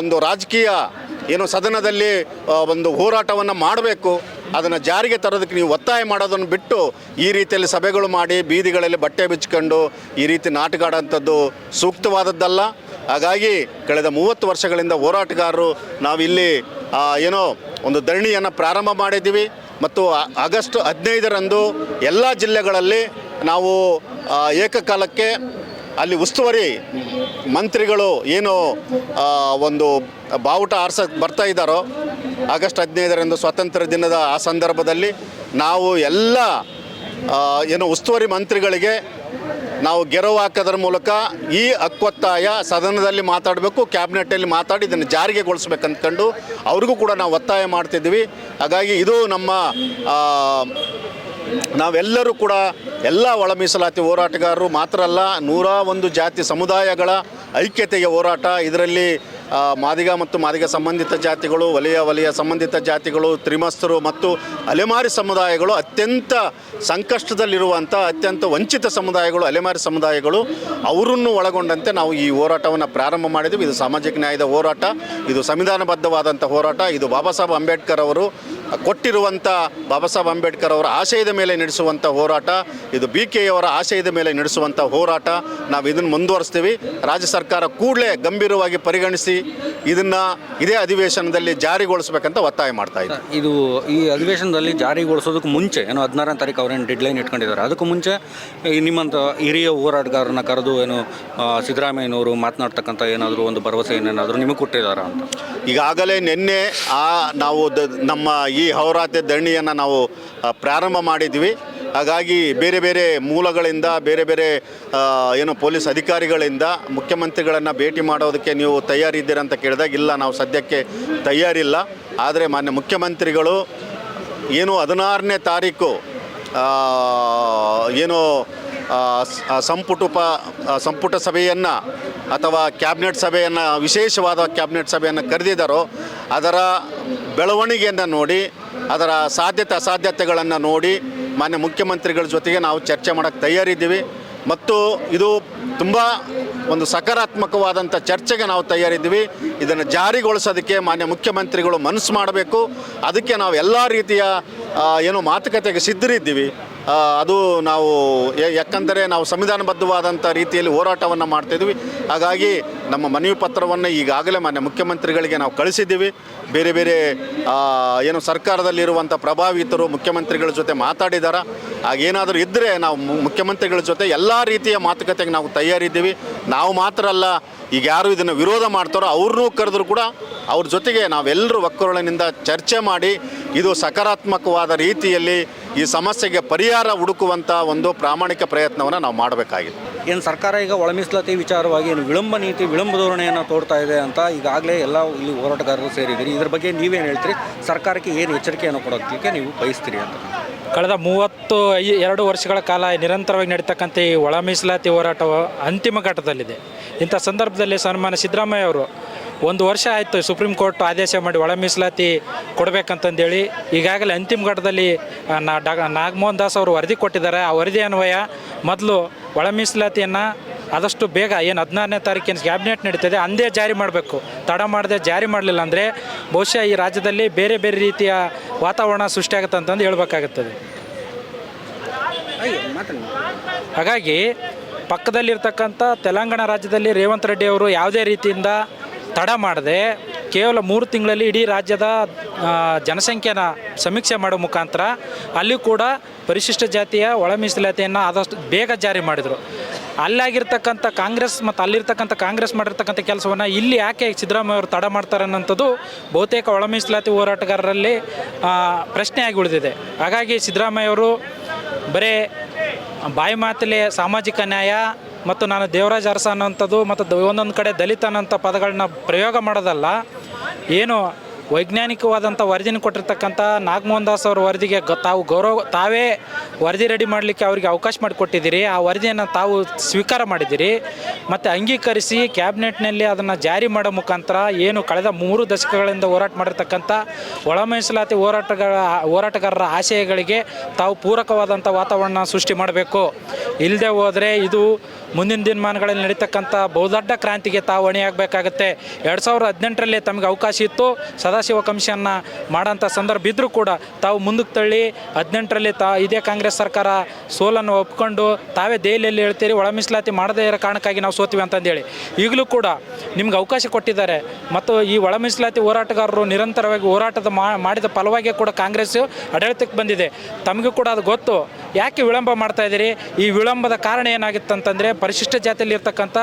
ಒಂದು ರಾಜಕೀಯ ಏನು ಸದನದಲ್ಲಿ ಒಂದು ಹೋರಾಟವನ್ನು ಮಾಡಬೇಕು. ಅದನ್ನು ಜಾರಿಗೆ ತರೋದಕ್ಕೆ ನೀವು ಒತ್ತಾಯ ಮಾಡೋದನ್ನು ಬಿಟ್ಟು ಈ ರೀತಿಯಲ್ಲಿ ಸಭೆಗಳು ಮಾಡಿ ಬೀದಿಗಳಲ್ಲಿ ಬಟ್ಟೆ ಬಿಚ್ಕೊಂಡು ಈ ರೀತಿ ನಾಟಕ ಆಡೋಂಥದ್ದು ಸೂಕ್ತವಾದದ್ದಲ್ಲ. ಹಾಗಾಗಿ ಕಳೆದ ಮೂವತ್ತು ವರ್ಷಗಳಿಂದ ಹೋರಾಟಗಾರರು ನಾವಿಲ್ಲಿ ಏನೋ ಒಂದು ಧರಣಿಯನ್ನು ಪ್ರಾರಂಭ ಮಾಡಿದ್ದೀವಿ. ಮತ್ತು ಆಗಸ್ಟ್ ಹದಿನೈದರಂದು ಎಲ್ಲ ಜಿಲ್ಲೆಗಳಲ್ಲಿ ನಾವು ಏಕಕಾಲಕ್ಕೆ ಅಲ್ಲಿ ಉಸ್ತುವಾರಿ ಮಂತ್ರಿಗಳು ಏನು ಒಂದು ಬಾವುಟ ಆರ್ಸಕ್ಕೆ ಬರ್ತಾ ಇದ್ದಾರೋ, ಆಗಸ್ಟ್ ಹದಿನೈದರಂದು ಸ್ವಾತಂತ್ರ್ಯ ದಿನದ ಆ ಸಂದರ್ಭದಲ್ಲಿ ನಾವು ಎಲ್ಲ ಏನು ಉಸ್ತುವಾರಿ ಮಂತ್ರಿಗಳಿಗೆ ನಾವು ಗೆರವು ಹಾಕೋದ್ರ ಮೂಲಕ ಈ ಹಕ್ಕೊತ್ತಾಯ ಸದನದಲ್ಲಿ ಮಾತಾಡಬೇಕು, ಕ್ಯಾಬಿನೆಟ್ಟಲ್ಲಿ ಮಾತಾಡಿ ಇದನ್ನು ಜಾರಿಗೆಗೊಳಿಸ್ಬೇಕಂದ್ಕೊಂಡು ಅವ್ರಿಗೂ ಕೂಡ ನಾವು ಒತ್ತಾಯ ಮಾಡ್ತಿದ್ವಿ ಹಾಗಾಗಿ ಇದು ನಮ್ಮ ನಾವೆಲ್ಲರೂ ಕೂಡ ಎಲ್ಲ ಒಳ ಮೀಸಲಾತಿ ಹೋರಾಟಗಾರರು ಮಾತ್ರ ಅಲ್ಲ, ನೂರ ಒಂದು ಜಾತಿ ಸಮುದಾಯಗಳ ಐಕ್ಯತೆಯ ಹೋರಾಟ, ಇದರಲ್ಲಿ ಮಾದಿಗ ಮತ್ತು ಮಾದಿಗ ಸಂಬಂಧಿತ ಜಾತಿಗಳು, ವಲಯ ವಲಯ ಸಂಬಂಧಿತ ಜಾತಿಗಳು, ತ್ರಿಮಸ್ತರು ಮತ್ತು ಅಲೆಮಾರಿ ಸಮುದಾಯಗಳು ಅತ್ಯಂತ ಸಂಕಷ್ಟದಲ್ಲಿರುವಂಥ, ಅತ್ಯಂತ ವಂಚಿತ ಸಮುದಾಯಗಳು, ಅಲೆಮಾರಿ ಸಮುದಾಯಗಳು ಅವರನ್ನು ಒಳಗೊಂಡಂತೆ ನಾವು ಈ ಹೋರಾಟವನ್ನು ಪ್ರಾರಂಭ ಮಾಡಿದ್ವಿ. ಇದು ಸಾಮಾಜಿಕ ನ್ಯಾಯದ ಹೋರಾಟ, ಇದು ಸಂವಿಧಾನಬದ್ಧವಾದಂಥ ಹೋರಾಟ. ಇದು ಬಾಬಾ ಸಾಹೇಬ್ ಅಂಬೇಡ್ಕರ್ ಅವರು ಕೊಟ್ಟಿರುವಂಥ ಬಾಬಾ ಸಾಹೇಬ್ ಅಂಬೇಡ್ಕರ್ ಅವರ ಆಶಯದ ಮೇಲೆ ನಡೆಸುವಂಥ ಹೋರಾಟ ಇದು ಬಿ ಕೆ ಅವರ ಆಶಯದ ಮೇಲೆ ನಡೆಸುವಂಥ ಹೋರಾಟ ನಾವು ಇದನ್ನು ಮುಂದುವರಿಸ್ತೀವಿ. ರಾಜ್ಯ ಸರ್ಕಾರ ಕೂಡಲೇ ಗಂಭೀರವಾಗಿ ಪರಿಗಣಿಸಿ ಇದನ್ನು ಇದೇ ಅಧಿವೇಶನದಲ್ಲಿ ಜಾರಿಗೊಳಿಸಬೇಕಂತ ಒತ್ತಾಯ ಮಾಡ್ತಾ ಇದು ಈ ಅಧಿವೇಶನದಲ್ಲಿ ಜಾರಿಗೊಳಿಸೋದಕ್ಕೆ ಮುಂಚೆ ಏನು ಹದಿನಾರನೇ ತಾರೀಕು ಅವ್ರೇನು ಡೆಡ್ಲೈನ್ ಇಟ್ಕೊಂಡಿದ್ದಾರೆ ಅದಕ್ಕೂ ಮುಂಚೆ ನಿಮ್ಮಂಥ ಹಿರಿಯ ಹೋರಾಟಗಾರರನ್ನ ಕರೆದು ಏನು ಸಿದ್ದರಾಮಯ್ಯನವರು ಮಾತನಾಡ್ತಕ್ಕಂಥ ಏನಾದರೂ ಒಂದು ಭರವಸೆ ಏನೇನಾದರೂ ನಿಮಗೆ ಕೊಟ್ಟಿದ್ದಾರೆ ಅಂತ? ಈಗಾಗಲೇ ನಿನ್ನೆ ಆ ನಾವು ನಮ್ಮ ಈ ಹೌರಾತ್ಯ ಧರಣಿಯನ್ನು ನಾವು ಪ್ರಾರಂಭ ಮಾಡಿದ್ವಿ. ಹಾಗಾಗಿ ಬೇರೆ ಬೇರೆ ಮೂಲಗಳಿಂದ, ಬೇರೆ ಬೇರೆ ಏನು ಪೊಲೀಸ್ ಅಧಿಕಾರಿಗಳಿಂದ ಮುಖ್ಯಮಂತ್ರಿಗಳನ್ನು ಭೇಟಿ ಮಾಡೋದಕ್ಕೆ ನೀವು ತಯಾರಿದ್ದೀರಾ ಅಂತ ಕೇಳಿದಾಗ, ಇಲ್ಲ, ನಾವು ಸದ್ಯಕ್ಕೆ ತಯಾರಿಲ್ಲ. ಆದರೆ ಮಾನ್ಯ ಮುಖ್ಯಮಂತ್ರಿಗಳು ಏನು ಹದಿನಾರನೇ ತಾರೀಕು ಏನು ಸಂಪುಟುಪ ಸಂಪುಟ ಸಭೆಯನ್ನು ಅಥವಾ ಕ್ಯಾಬಿನೆಟ್ ಸಭೆಯನ್ನು, ವಿಶೇಷವಾದ ಕ್ಯಾಬಿನೆಟ್ ಸಭೆಯನ್ನು ಕರೆದಿದ್ದಾರೋ, ಅದರ ಬೆಳವಣಿಗೆಯನ್ನು ನೋಡಿ, ಅದರ ಸಾಧ್ಯತೆ ಅಸಾಧ್ಯತೆಗಳನ್ನು ನೋಡಿ ಮಾನ್ಯ ಮುಖ್ಯಮಂತ್ರಿಗಳ ಜೊತೆಗೆ ನಾವು ಚರ್ಚೆ ಮಾಡೋಕ್ಕೆ ತಯಾರಿದ್ದೀವಿ. ಮತ್ತು ಇದು ತುಂಬ ಒಂದು ಸಕಾರಾತ್ಮಕವಾದಂಥ ಚರ್ಚೆಗೆ ನಾವು ತಯಾರಿದ್ದೀವಿ. ಇದನ್ನು ಜಾರಿಗೊಳಿಸೋದಕ್ಕೆ ಮಾನ್ಯ ಮುಖ್ಯಮಂತ್ರಿಗಳು ಮನಸ್ಸು ಮಾಡಬೇಕು. ಅದಕ್ಕೆ ನಾವು ಎಲ್ಲ ರೀತಿಯ ಏನು ಮಾತುಕತೆಗೆ ಸಿದ್ಧರಿದ್ದೀವಿ. ಅದು ನಾವು ಯಾಕಂದರೆ ನಾವು ಸಂವಿಧಾನಬದ್ಧವಾದಂಥ ರೀತಿಯಲ್ಲಿ ಹೋರಾಟವನ್ನು ಮಾಡ್ತಿದ್ವಿ ಹಾಗಾಗಿ ನಮ್ಮ ಮನವಿ ಪತ್ರವನ್ನು ಈಗಾಗಲೇ ಮಾನ್ಯ ಮುಖ್ಯಮಂತ್ರಿಗಳಿಗೆ ನಾವು ಕಳಿಸಿದ್ದೀವಿ. ಬೇರೆ ಬೇರೆ ಏನು ಸರ್ಕಾರದಲ್ಲಿರುವಂಥ ಪ್ರಭಾವಿತರು ಮುಖ್ಯಮಂತ್ರಿಗಳ ಜೊತೆ ಮಾತಾಡಿದಾರ. ಹಾಗೇನಾದರೂ ಇದ್ದರೆ ನಾವು ಮುಖ್ಯಮಂತ್ರಿಗಳ ಜೊತೆ ಎಲ್ಲ ರೀತಿಯ ಮಾತುಕತೆಗೆ ನಾವು ತಯಾರಿದ್ದೀವಿ. ನಾವು ಮಾತ್ರ ಅಲ್ಲ, ಈಗ ಯಾರು ಇದನ್ನು ವಿರೋಧ ಮಾಡ್ತಾರೋ ಅವ್ರನ್ನೂ ಕರೆದ್ರು ಕೂಡ ಅವ್ರ ಜೊತೆಗೆ ನಾವೆಲ್ಲರೂ ಒಕ್ಕೊರಳಿನಿಂದ ಚರ್ಚೆ ಮಾಡಿ, ಇದು ಸಕಾರಾತ್ಮಕವಾದ ರೀತಿಯಲ್ಲಿ ಈ ಸಮಸ್ಯೆಗೆ ಪರಿಹಾರ ಹುಡುಕುವಂಥ ಒಂದು ಪ್ರಾಮಾಣಿಕ ಪ್ರಯತ್ನವನ್ನು ನಾವು ಮಾಡಬೇಕಾಗಿದೆ. ಏನು ಸರ್ಕಾರ ಈಗ ಒಳ ಮೀಸಲಾತಿ ವಿಚಾರವಾಗಿ ಏನು ವಿಳಂಬ ನೀತಿ, ವಿಳಂಬ ಧೋರಣೆಯನ್ನು ತೋರ್ತಾ ಇದೆ ಅಂತ ಈಗಾಗಲೇ ಎಲ್ಲ ಇಲ್ಲಿ ಹೋರಾಟಗಾರರು ಸೇರಿದ್ದೀರಿ. ಇದ್ರ ಬಗ್ಗೆ ನೀವೇನು ಹೇಳ್ತೀರಿ? ಸರ್ಕಾರಕ್ಕೆ ಏನು ಎಚ್ಚರಿಕೆಯನ್ನು ಕೊಡೋದಕ್ಕೆ ನೀವು ಬಯಸ್ತೀರಿ ಅಂತ. ಕಳೆದ ಮೂವತ್ತು ಎರಡು ವರ್ಷಗಳ ಕಾಲ ನಿರಂತರವಾಗಿ ನಡೀತಕ್ಕಂಥ ಈ ಒಳ ಮೀಸಲಾತಿ ಹೋರಾಟವು ಅಂತಿಮ ಘಟ್ಟದಲ್ಲಿದೆ. ಇಂಥ ಸಂದರ್ಭದಲ್ಲಿ ಸನ್ಮಾನ್ಯ ಸಿದ್ದರಾಮಯ್ಯ ಅವರು ಒಂದು ವರ್ಷ ಆಯಿತು ಸುಪ್ರೀಂ ಕೋರ್ಟ್ ಆದೇಶ ಮಾಡಿ ಒಳ ಮೀಸಲಾತಿ ಕೊಡಬೇಕಂತಂದೇಳಿ ಈಗಾಗಲೇ ಅಂತಿಮ ಘಟ್ಟದಲ್ಲಿ ನಾ ಡಾ ನಾಗಮೋಹನ್ ದಾಸ್ ಅವರು ವರದಿ ಕೊಟ್ಟಿದ್ದಾರೆ. ಆ ವರದಿ ಅನ್ವಯ ಮೊದಲು ಒಳ ಮೀಸಲಾತಿಯನ್ನು ಆದಷ್ಟು ಬೇಗ ಏನು ಹದಿನಾರನೇ ತಾರೀಕಿನ ಕ್ಯಾಬಿನೆಟ್ ನಡೀತದೆ ಅಂದೇ ಜಾರಿ ಮಾಡಬೇಕು. ತಡ ಮಾಡದೆ ಜಾರಿ ಮಾಡಲಿಲ್ಲ ಅಂದರೆ ಬಹುಶಃ ಈ ರಾಜ್ಯದಲ್ಲಿ ಬೇರೆ ಬೇರೆ ರೀತಿಯ ವಾತಾವರಣ ಸೃಷ್ಟಿಯಾಗುತ್ತೆ ಅಂತಂದು ಹೇಳಬೇಕಾಗುತ್ತದೆ. ಹಾಗಾಗಿ ಪಕ್ಕದಲ್ಲಿರ್ತಕ್ಕಂಥ ತೆಲಂಗಾಣ ರಾಜ್ಯದಲ್ಲಿ ರೇವಂತ್ ರೆಡ್ಡಿ ಅವರು ಯಾವುದೇ ರೀತಿಯಿಂದ ತಡ ಮಾಡದೆ ಕೇವಲ ಮೂರು ತಿಂಗಳಲ್ಲಿ ಇಡೀ ರಾಜ್ಯದ ಜನಸಂಖ್ಯೆನ ಸಮೀಕ್ಷೆ ಮಾಡೋ ಮುಖಾಂತರ ಅಲ್ಲಿ ಕೂಡ ಪರಿಶಿಷ್ಟ ಜಾತಿಯ ಒಳ ಮೀಸಲಾತಿಯನ್ನು ಆದಷ್ಟು ಬೇಗ ಜಾರಿ ಮಾಡಿದರು. ಅಲ್ಲಾಗಿರ್ತಕ್ಕಂಥ ಕಾಂಗ್ರೆಸ್ ಮತ್ತು ಅಲ್ಲಿರ್ತಕ್ಕಂಥ ಕಾಂಗ್ರೆಸ್ ಮಾಡಿರ್ತಕ್ಕಂಥ ಕೆಲಸವನ್ನು ಇಲ್ಲಿ ಯಾಕೆ ಸಿದ್ದರಾಮಯ್ಯ ಅವರು ತಡ ಮಾಡ್ತಾರೆ ಅನ್ನೋಂಥದ್ದು ಬಹುತೇಕ ಒಳ ಮೀಸಲಾತಿ ಹೋರಾಟಗಾರರಲ್ಲಿ ಪ್ರಶ್ನೆಯಾಗಿ ಉಳಿದಿದೆ. ಹಾಗಾಗಿ ಸಿದ್ದರಾಮಯ್ಯ ಅವರು ಬರೀ ಬಾಯಿ ಮಾತಲೆ ಸಾಮಾಜಿಕ ನ್ಯಾಯ ಮತ್ತು ನಾನು ದೇವರಾಜ್ ಅರಸ ಅನ್ನೋಂಥದ್ದು ಮತ್ತು ಒಂದೊಂದು ಕಡೆ ದಲಿತ ಅನ್ನೋಂಥ ಪದಗಳನ್ನ ಪ್ರಯೋಗ ಮಾಡೋದಲ್ಲ, ಏನು ವೈಜ್ಞಾನಿಕವಾದಂಥ ವರದಿನ ಕೊಟ್ಟಿರ್ತಕ್ಕಂಥ ನಾಗಮೋಹನ್ ದಾಸ್ ಅವ್ರ ವರದಿಗೆ ಗ ತಾವು ಗೌರವ, ತಾವೇ ವರದಿ ರೆಡಿ ಮಾಡಲಿಕ್ಕೆ ಅವರಿಗೆ ಅವಕಾಶ ಮಾಡಿಕೊಟ್ಟಿದ್ದೀರಿ. ಆ ವರದಿಯನ್ನು ತಾವು ಸ್ವೀಕಾರ ಮಾಡಿದ್ದೀರಿ. ಮತ್ತು ಅಂಗೀಕರಿಸಿ ಕ್ಯಾಬಿನೆಟ್ನಲ್ಲಿ ಅದನ್ನು ಜಾರಿ ಮಾಡೋ ಮುಖಾಂತರ ಏನು ಕಳೆದ ಮೂರು ದಶಕಗಳಿಂದ ಹೋರಾಟ ಮಾಡಿರ್ತಕ್ಕಂಥ ಒಳ ಮೀಸಲಾತಿ ಹೋರಾಟಗಳ, ಹೋರಾಟಗಾರರ ಆಶಯಗಳಿಗೆ ತಾವು ಪೂರಕವಾದಂಥ ವಾತಾವರಣ ಸೃಷ್ಟಿ ಮಾಡಬೇಕು. ಇಲ್ಲದೆ ಹೋದರೆ ಇದು ಮುಂದಿನ ದಿನಮಾನಗಳಲ್ಲಿ ನಡೀತಕ್ಕಂಥ ಬಹುದೊಡ್ಡ ಕ್ರಾಂತಿಗೆ ತಾವು ಹೊಣೆಯಾಗಬೇಕಾಗತ್ತೆ. ಎರಡು ಸಾವಿರದ ಹದಿನೆಂಟರಲ್ಲಿ ತಮಗೆ ಅವಕಾಶ ಇತ್ತು. ಸದಾಶಿವ ಕಮಿಷನ್ನ ಮಾಡೋಂಥ ಸಂದರ್ಭ ಇದ್ದರೂ ಕೂಡ ತಾವು ಮುಂದಕ್ಕೆ ತಳ್ಳಿ ಹದಿನೆಂಟರಲ್ಲಿ ತಾ ಇದೇ ಕಾಂಗ್ರೆಸ್ ಸರ್ಕಾರ ಸೋಲನ್ನು ಒಪ್ಕೊಂಡು ತಾವೇ ದೆಹಲಿಯಲ್ಲಿ ಹೇಳ್ತೀರಿ, ಒಳ ಮೀಸಲಾತಿ ಮಾಡದೇ ಇರೋ ಕಾರಣಕ್ಕಾಗಿ ನಾವು ಸೋತೀವಿ ಅಂತಂದೇಳಿ. ಈಗಲೂ ಕೂಡ ನಿಮ್ಗೆ ಅವಕಾಶ ಕೊಟ್ಟಿದ್ದಾರೆ. ಮತ್ತು ಈ ಒಳ ಮೀಸಲಾತಿ ಹೋರಾಟಗಾರರು ನಿರಂತರವಾಗಿ ಹೋರಾಟದ ಮಾಡಿದ ಫಲವಾಗಿ ಕೂಡ ಕಾಂಗ್ರೆಸ್ ಆಡಳಿತಕ್ಕೆ ಬಂದಿದೆ. ತಮಗೂ ಕೂಡ ಅದು ಗೊತ್ತು. ಯಾಕೆ ವಿಳಂಬ ಮಾಡ್ತಾ ಇದ್ದೀರಿ? ಈ ವಿಳಂಬದ ಕಾರಣ ಏನಾಗಿತ್ತಂತಂದರೆ, ಪರಿಶಿಷ್ಟ ಜಾತಿಯಲ್ಲಿ ಇರ್ತಕ್ಕಂಥ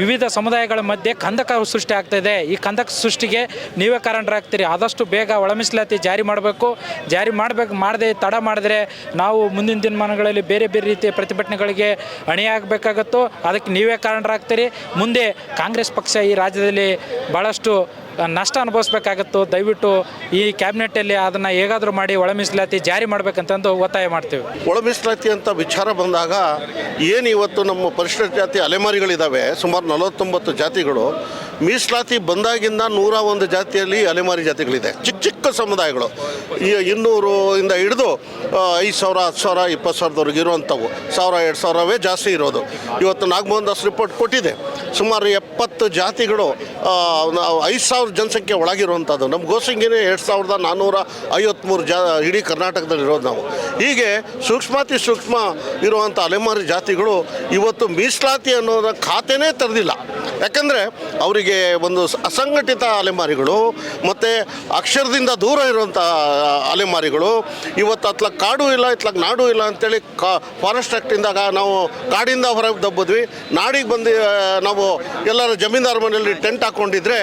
ವಿವಿಧ ಸಮುದಾಯಗಳ ಮಧ್ಯೆ ಕಂದಕ ಸೃಷ್ಟಿ ಆಗ್ತಾ ಇದೆ. ಈ ಕಂದಕ ಸೃಷ್ಟಿಗೆ ನೀವೇ ಕಾರಣರಾಗ್ತೀರಿ. ಆದಷ್ಟು ಬೇಗ ಒಳಮಿಸಲಾತಿ ಜಾರಿ ಮಾಡಬೇಕು. ಜಾರಿ ಮಾಡಬೇಕು, ಮಾಡದೆ ತಡ ಮಾಡಿದ್ರೆ ನಾವು ಮುಂದಿನ ದಿನಮಾನಗಳಲ್ಲಿ ಬೇರೆ ಬೇರೆ ರೀತಿಯ ಪ್ರತಿಭಟನೆಗಳಿಗೆ ಅಣಿಯಾಗಬೇಕಾಗತ್ತೋ, ಅದಕ್ಕೆ ನೀವೇ ಕಾರಣರಾಗ್ತೀರಿ. ಮುಂದೆ ಕಾಂಗ್ರೆಸ್ ಪಕ್ಷ ಈ ರಾಜ್ಯದಲ್ಲಿ ಭಾಳಷ್ಟು ನಷ್ಟ ಅನುಭವಿಸ್ಬೇಕಾಗತ್ತು. ದಯವಿಟ್ಟು ಈ ಕ್ಯಾಬಿನೆಟ್ಟಲ್ಲಿ ಅದನ್ನು ಹೇಗಾದರೂ ಮಾಡಿ ಒಳ ಮೀಸಲಾತಿ ಜಾರಿ ಮಾಡಬೇಕಂತಂದು ಒತ್ತಾಯ ಮಾಡ್ತೀವಿ. ಒಳ ಮೀಸಲಾತಿ ಅಂತ ವಿಚಾರ ಬಂದಾಗ ಏನು ಇವತ್ತು ನಮ್ಮ ಪರಿಶಿಷ್ಟ ಜಾತಿ ಅಲೆಮಾರಿಗಳಿದ್ದಾವೆ ಸುಮಾರು ನಲವತ್ತೊಂಬತ್ತು ಜಾತಿಗಳು. ಮೀಸಲಾತಿ ಬಂದಾಗಿಂದ ನೂರ ಒಂದು ಜಾತಿಯಲ್ಲಿ ಅಲೆಮಾರಿ ಜಾತಿಗಳಿದೆ. ಚಿಕ್ಕ ಚಿಕ್ಕ ಸಮುದಾಯಗಳು. ಈ ಇನ್ನೂರು ಇಂದ ಹಿಡಿದು ಐದು ಸಾವಿರ, ಹತ್ತು ಸಾವಿರ, ಇಪ್ಪತ್ತು ಸಾವಿರದವರೆಗೆ ಇರುವಂಥವು. ಸಾವಿರ, ಎರಡು ಸಾವಿರವೇ ಜಾಸ್ತಿ ಇರೋದು. ಇವತ್ತು ನಾಗಮೋಹನ್ ದಾಸ್ ರಿಪೋರ್ಟ್ ಕೊಟ್ಟಿದೆ. ಸುಮಾರು ಎಪ್ಪತ್ತು ಜಾತಿಗಳು ಐದು ಸಾವಿರ ಜನಸಂಖ್ಯೆ ಒಳಗಿರುವಂಥದ್ದು. ನಮ್ಮ ಗೋಸಂಗಿನೇ ಎರಡು ಸಾವಿರದ ನಾನ್ನೂರ ಐವತ್ತ್ಮೂರು ಜಾ, ಇಡೀ ಕರ್ನಾಟಕದಲ್ಲಿ ಇರೋದು ನಾವು. ಹೀಗೆ ಸೂಕ್ಷ್ಮಾತಿ ಸೂಕ್ಷ್ಮ ಇರುವಂಥ ಅಲೆಮಾರಿ ಜಾತಿಗಳು ಇವತ್ತು ಮೀಸಲಾತಿ ಅನ್ನೋದ ಖಾತೆನೇ ತೆರೆದಿಲ್ಲ. ಯಾಕಂದರೆ ಅವರಿಗೆ ಒಂದು ಅಸಂಘಟಿತ ಅಲೆಮಾರಿಗಳು ಮತ್ತು ಅಕ್ಷರದಿಂದ ದೂರ ಇರುವಂಥ ಅಲೆಮಾರಿಗಳು, ಇವತ್ತು ಅತ್ಲಾಗ ಕಾಡು ಇಲ್ಲ, ಇತ್ಲಾಗ ನಾಡು ಇಲ್ಲ ಅಂತೇಳಿ ಕಾ ಫಾರೆಸ್ಟ್ ಆ್ಯಕ್ಟಿಂದಾಗ ನಾವು ಕಾಡಿಂದ ಹೊರಗೆ ದಬ್ಬಿದ್ವಿ. ನಾಡಿಗೆ ಬಂದು ನಾವು ಎಲ್ಲರ ಜಮೀನ್ದಾರ ಮನೆಯಲ್ಲಿ ಟೆಂಟ್ ಹಾಕ್ಕೊಂಡಿದ್ರೆ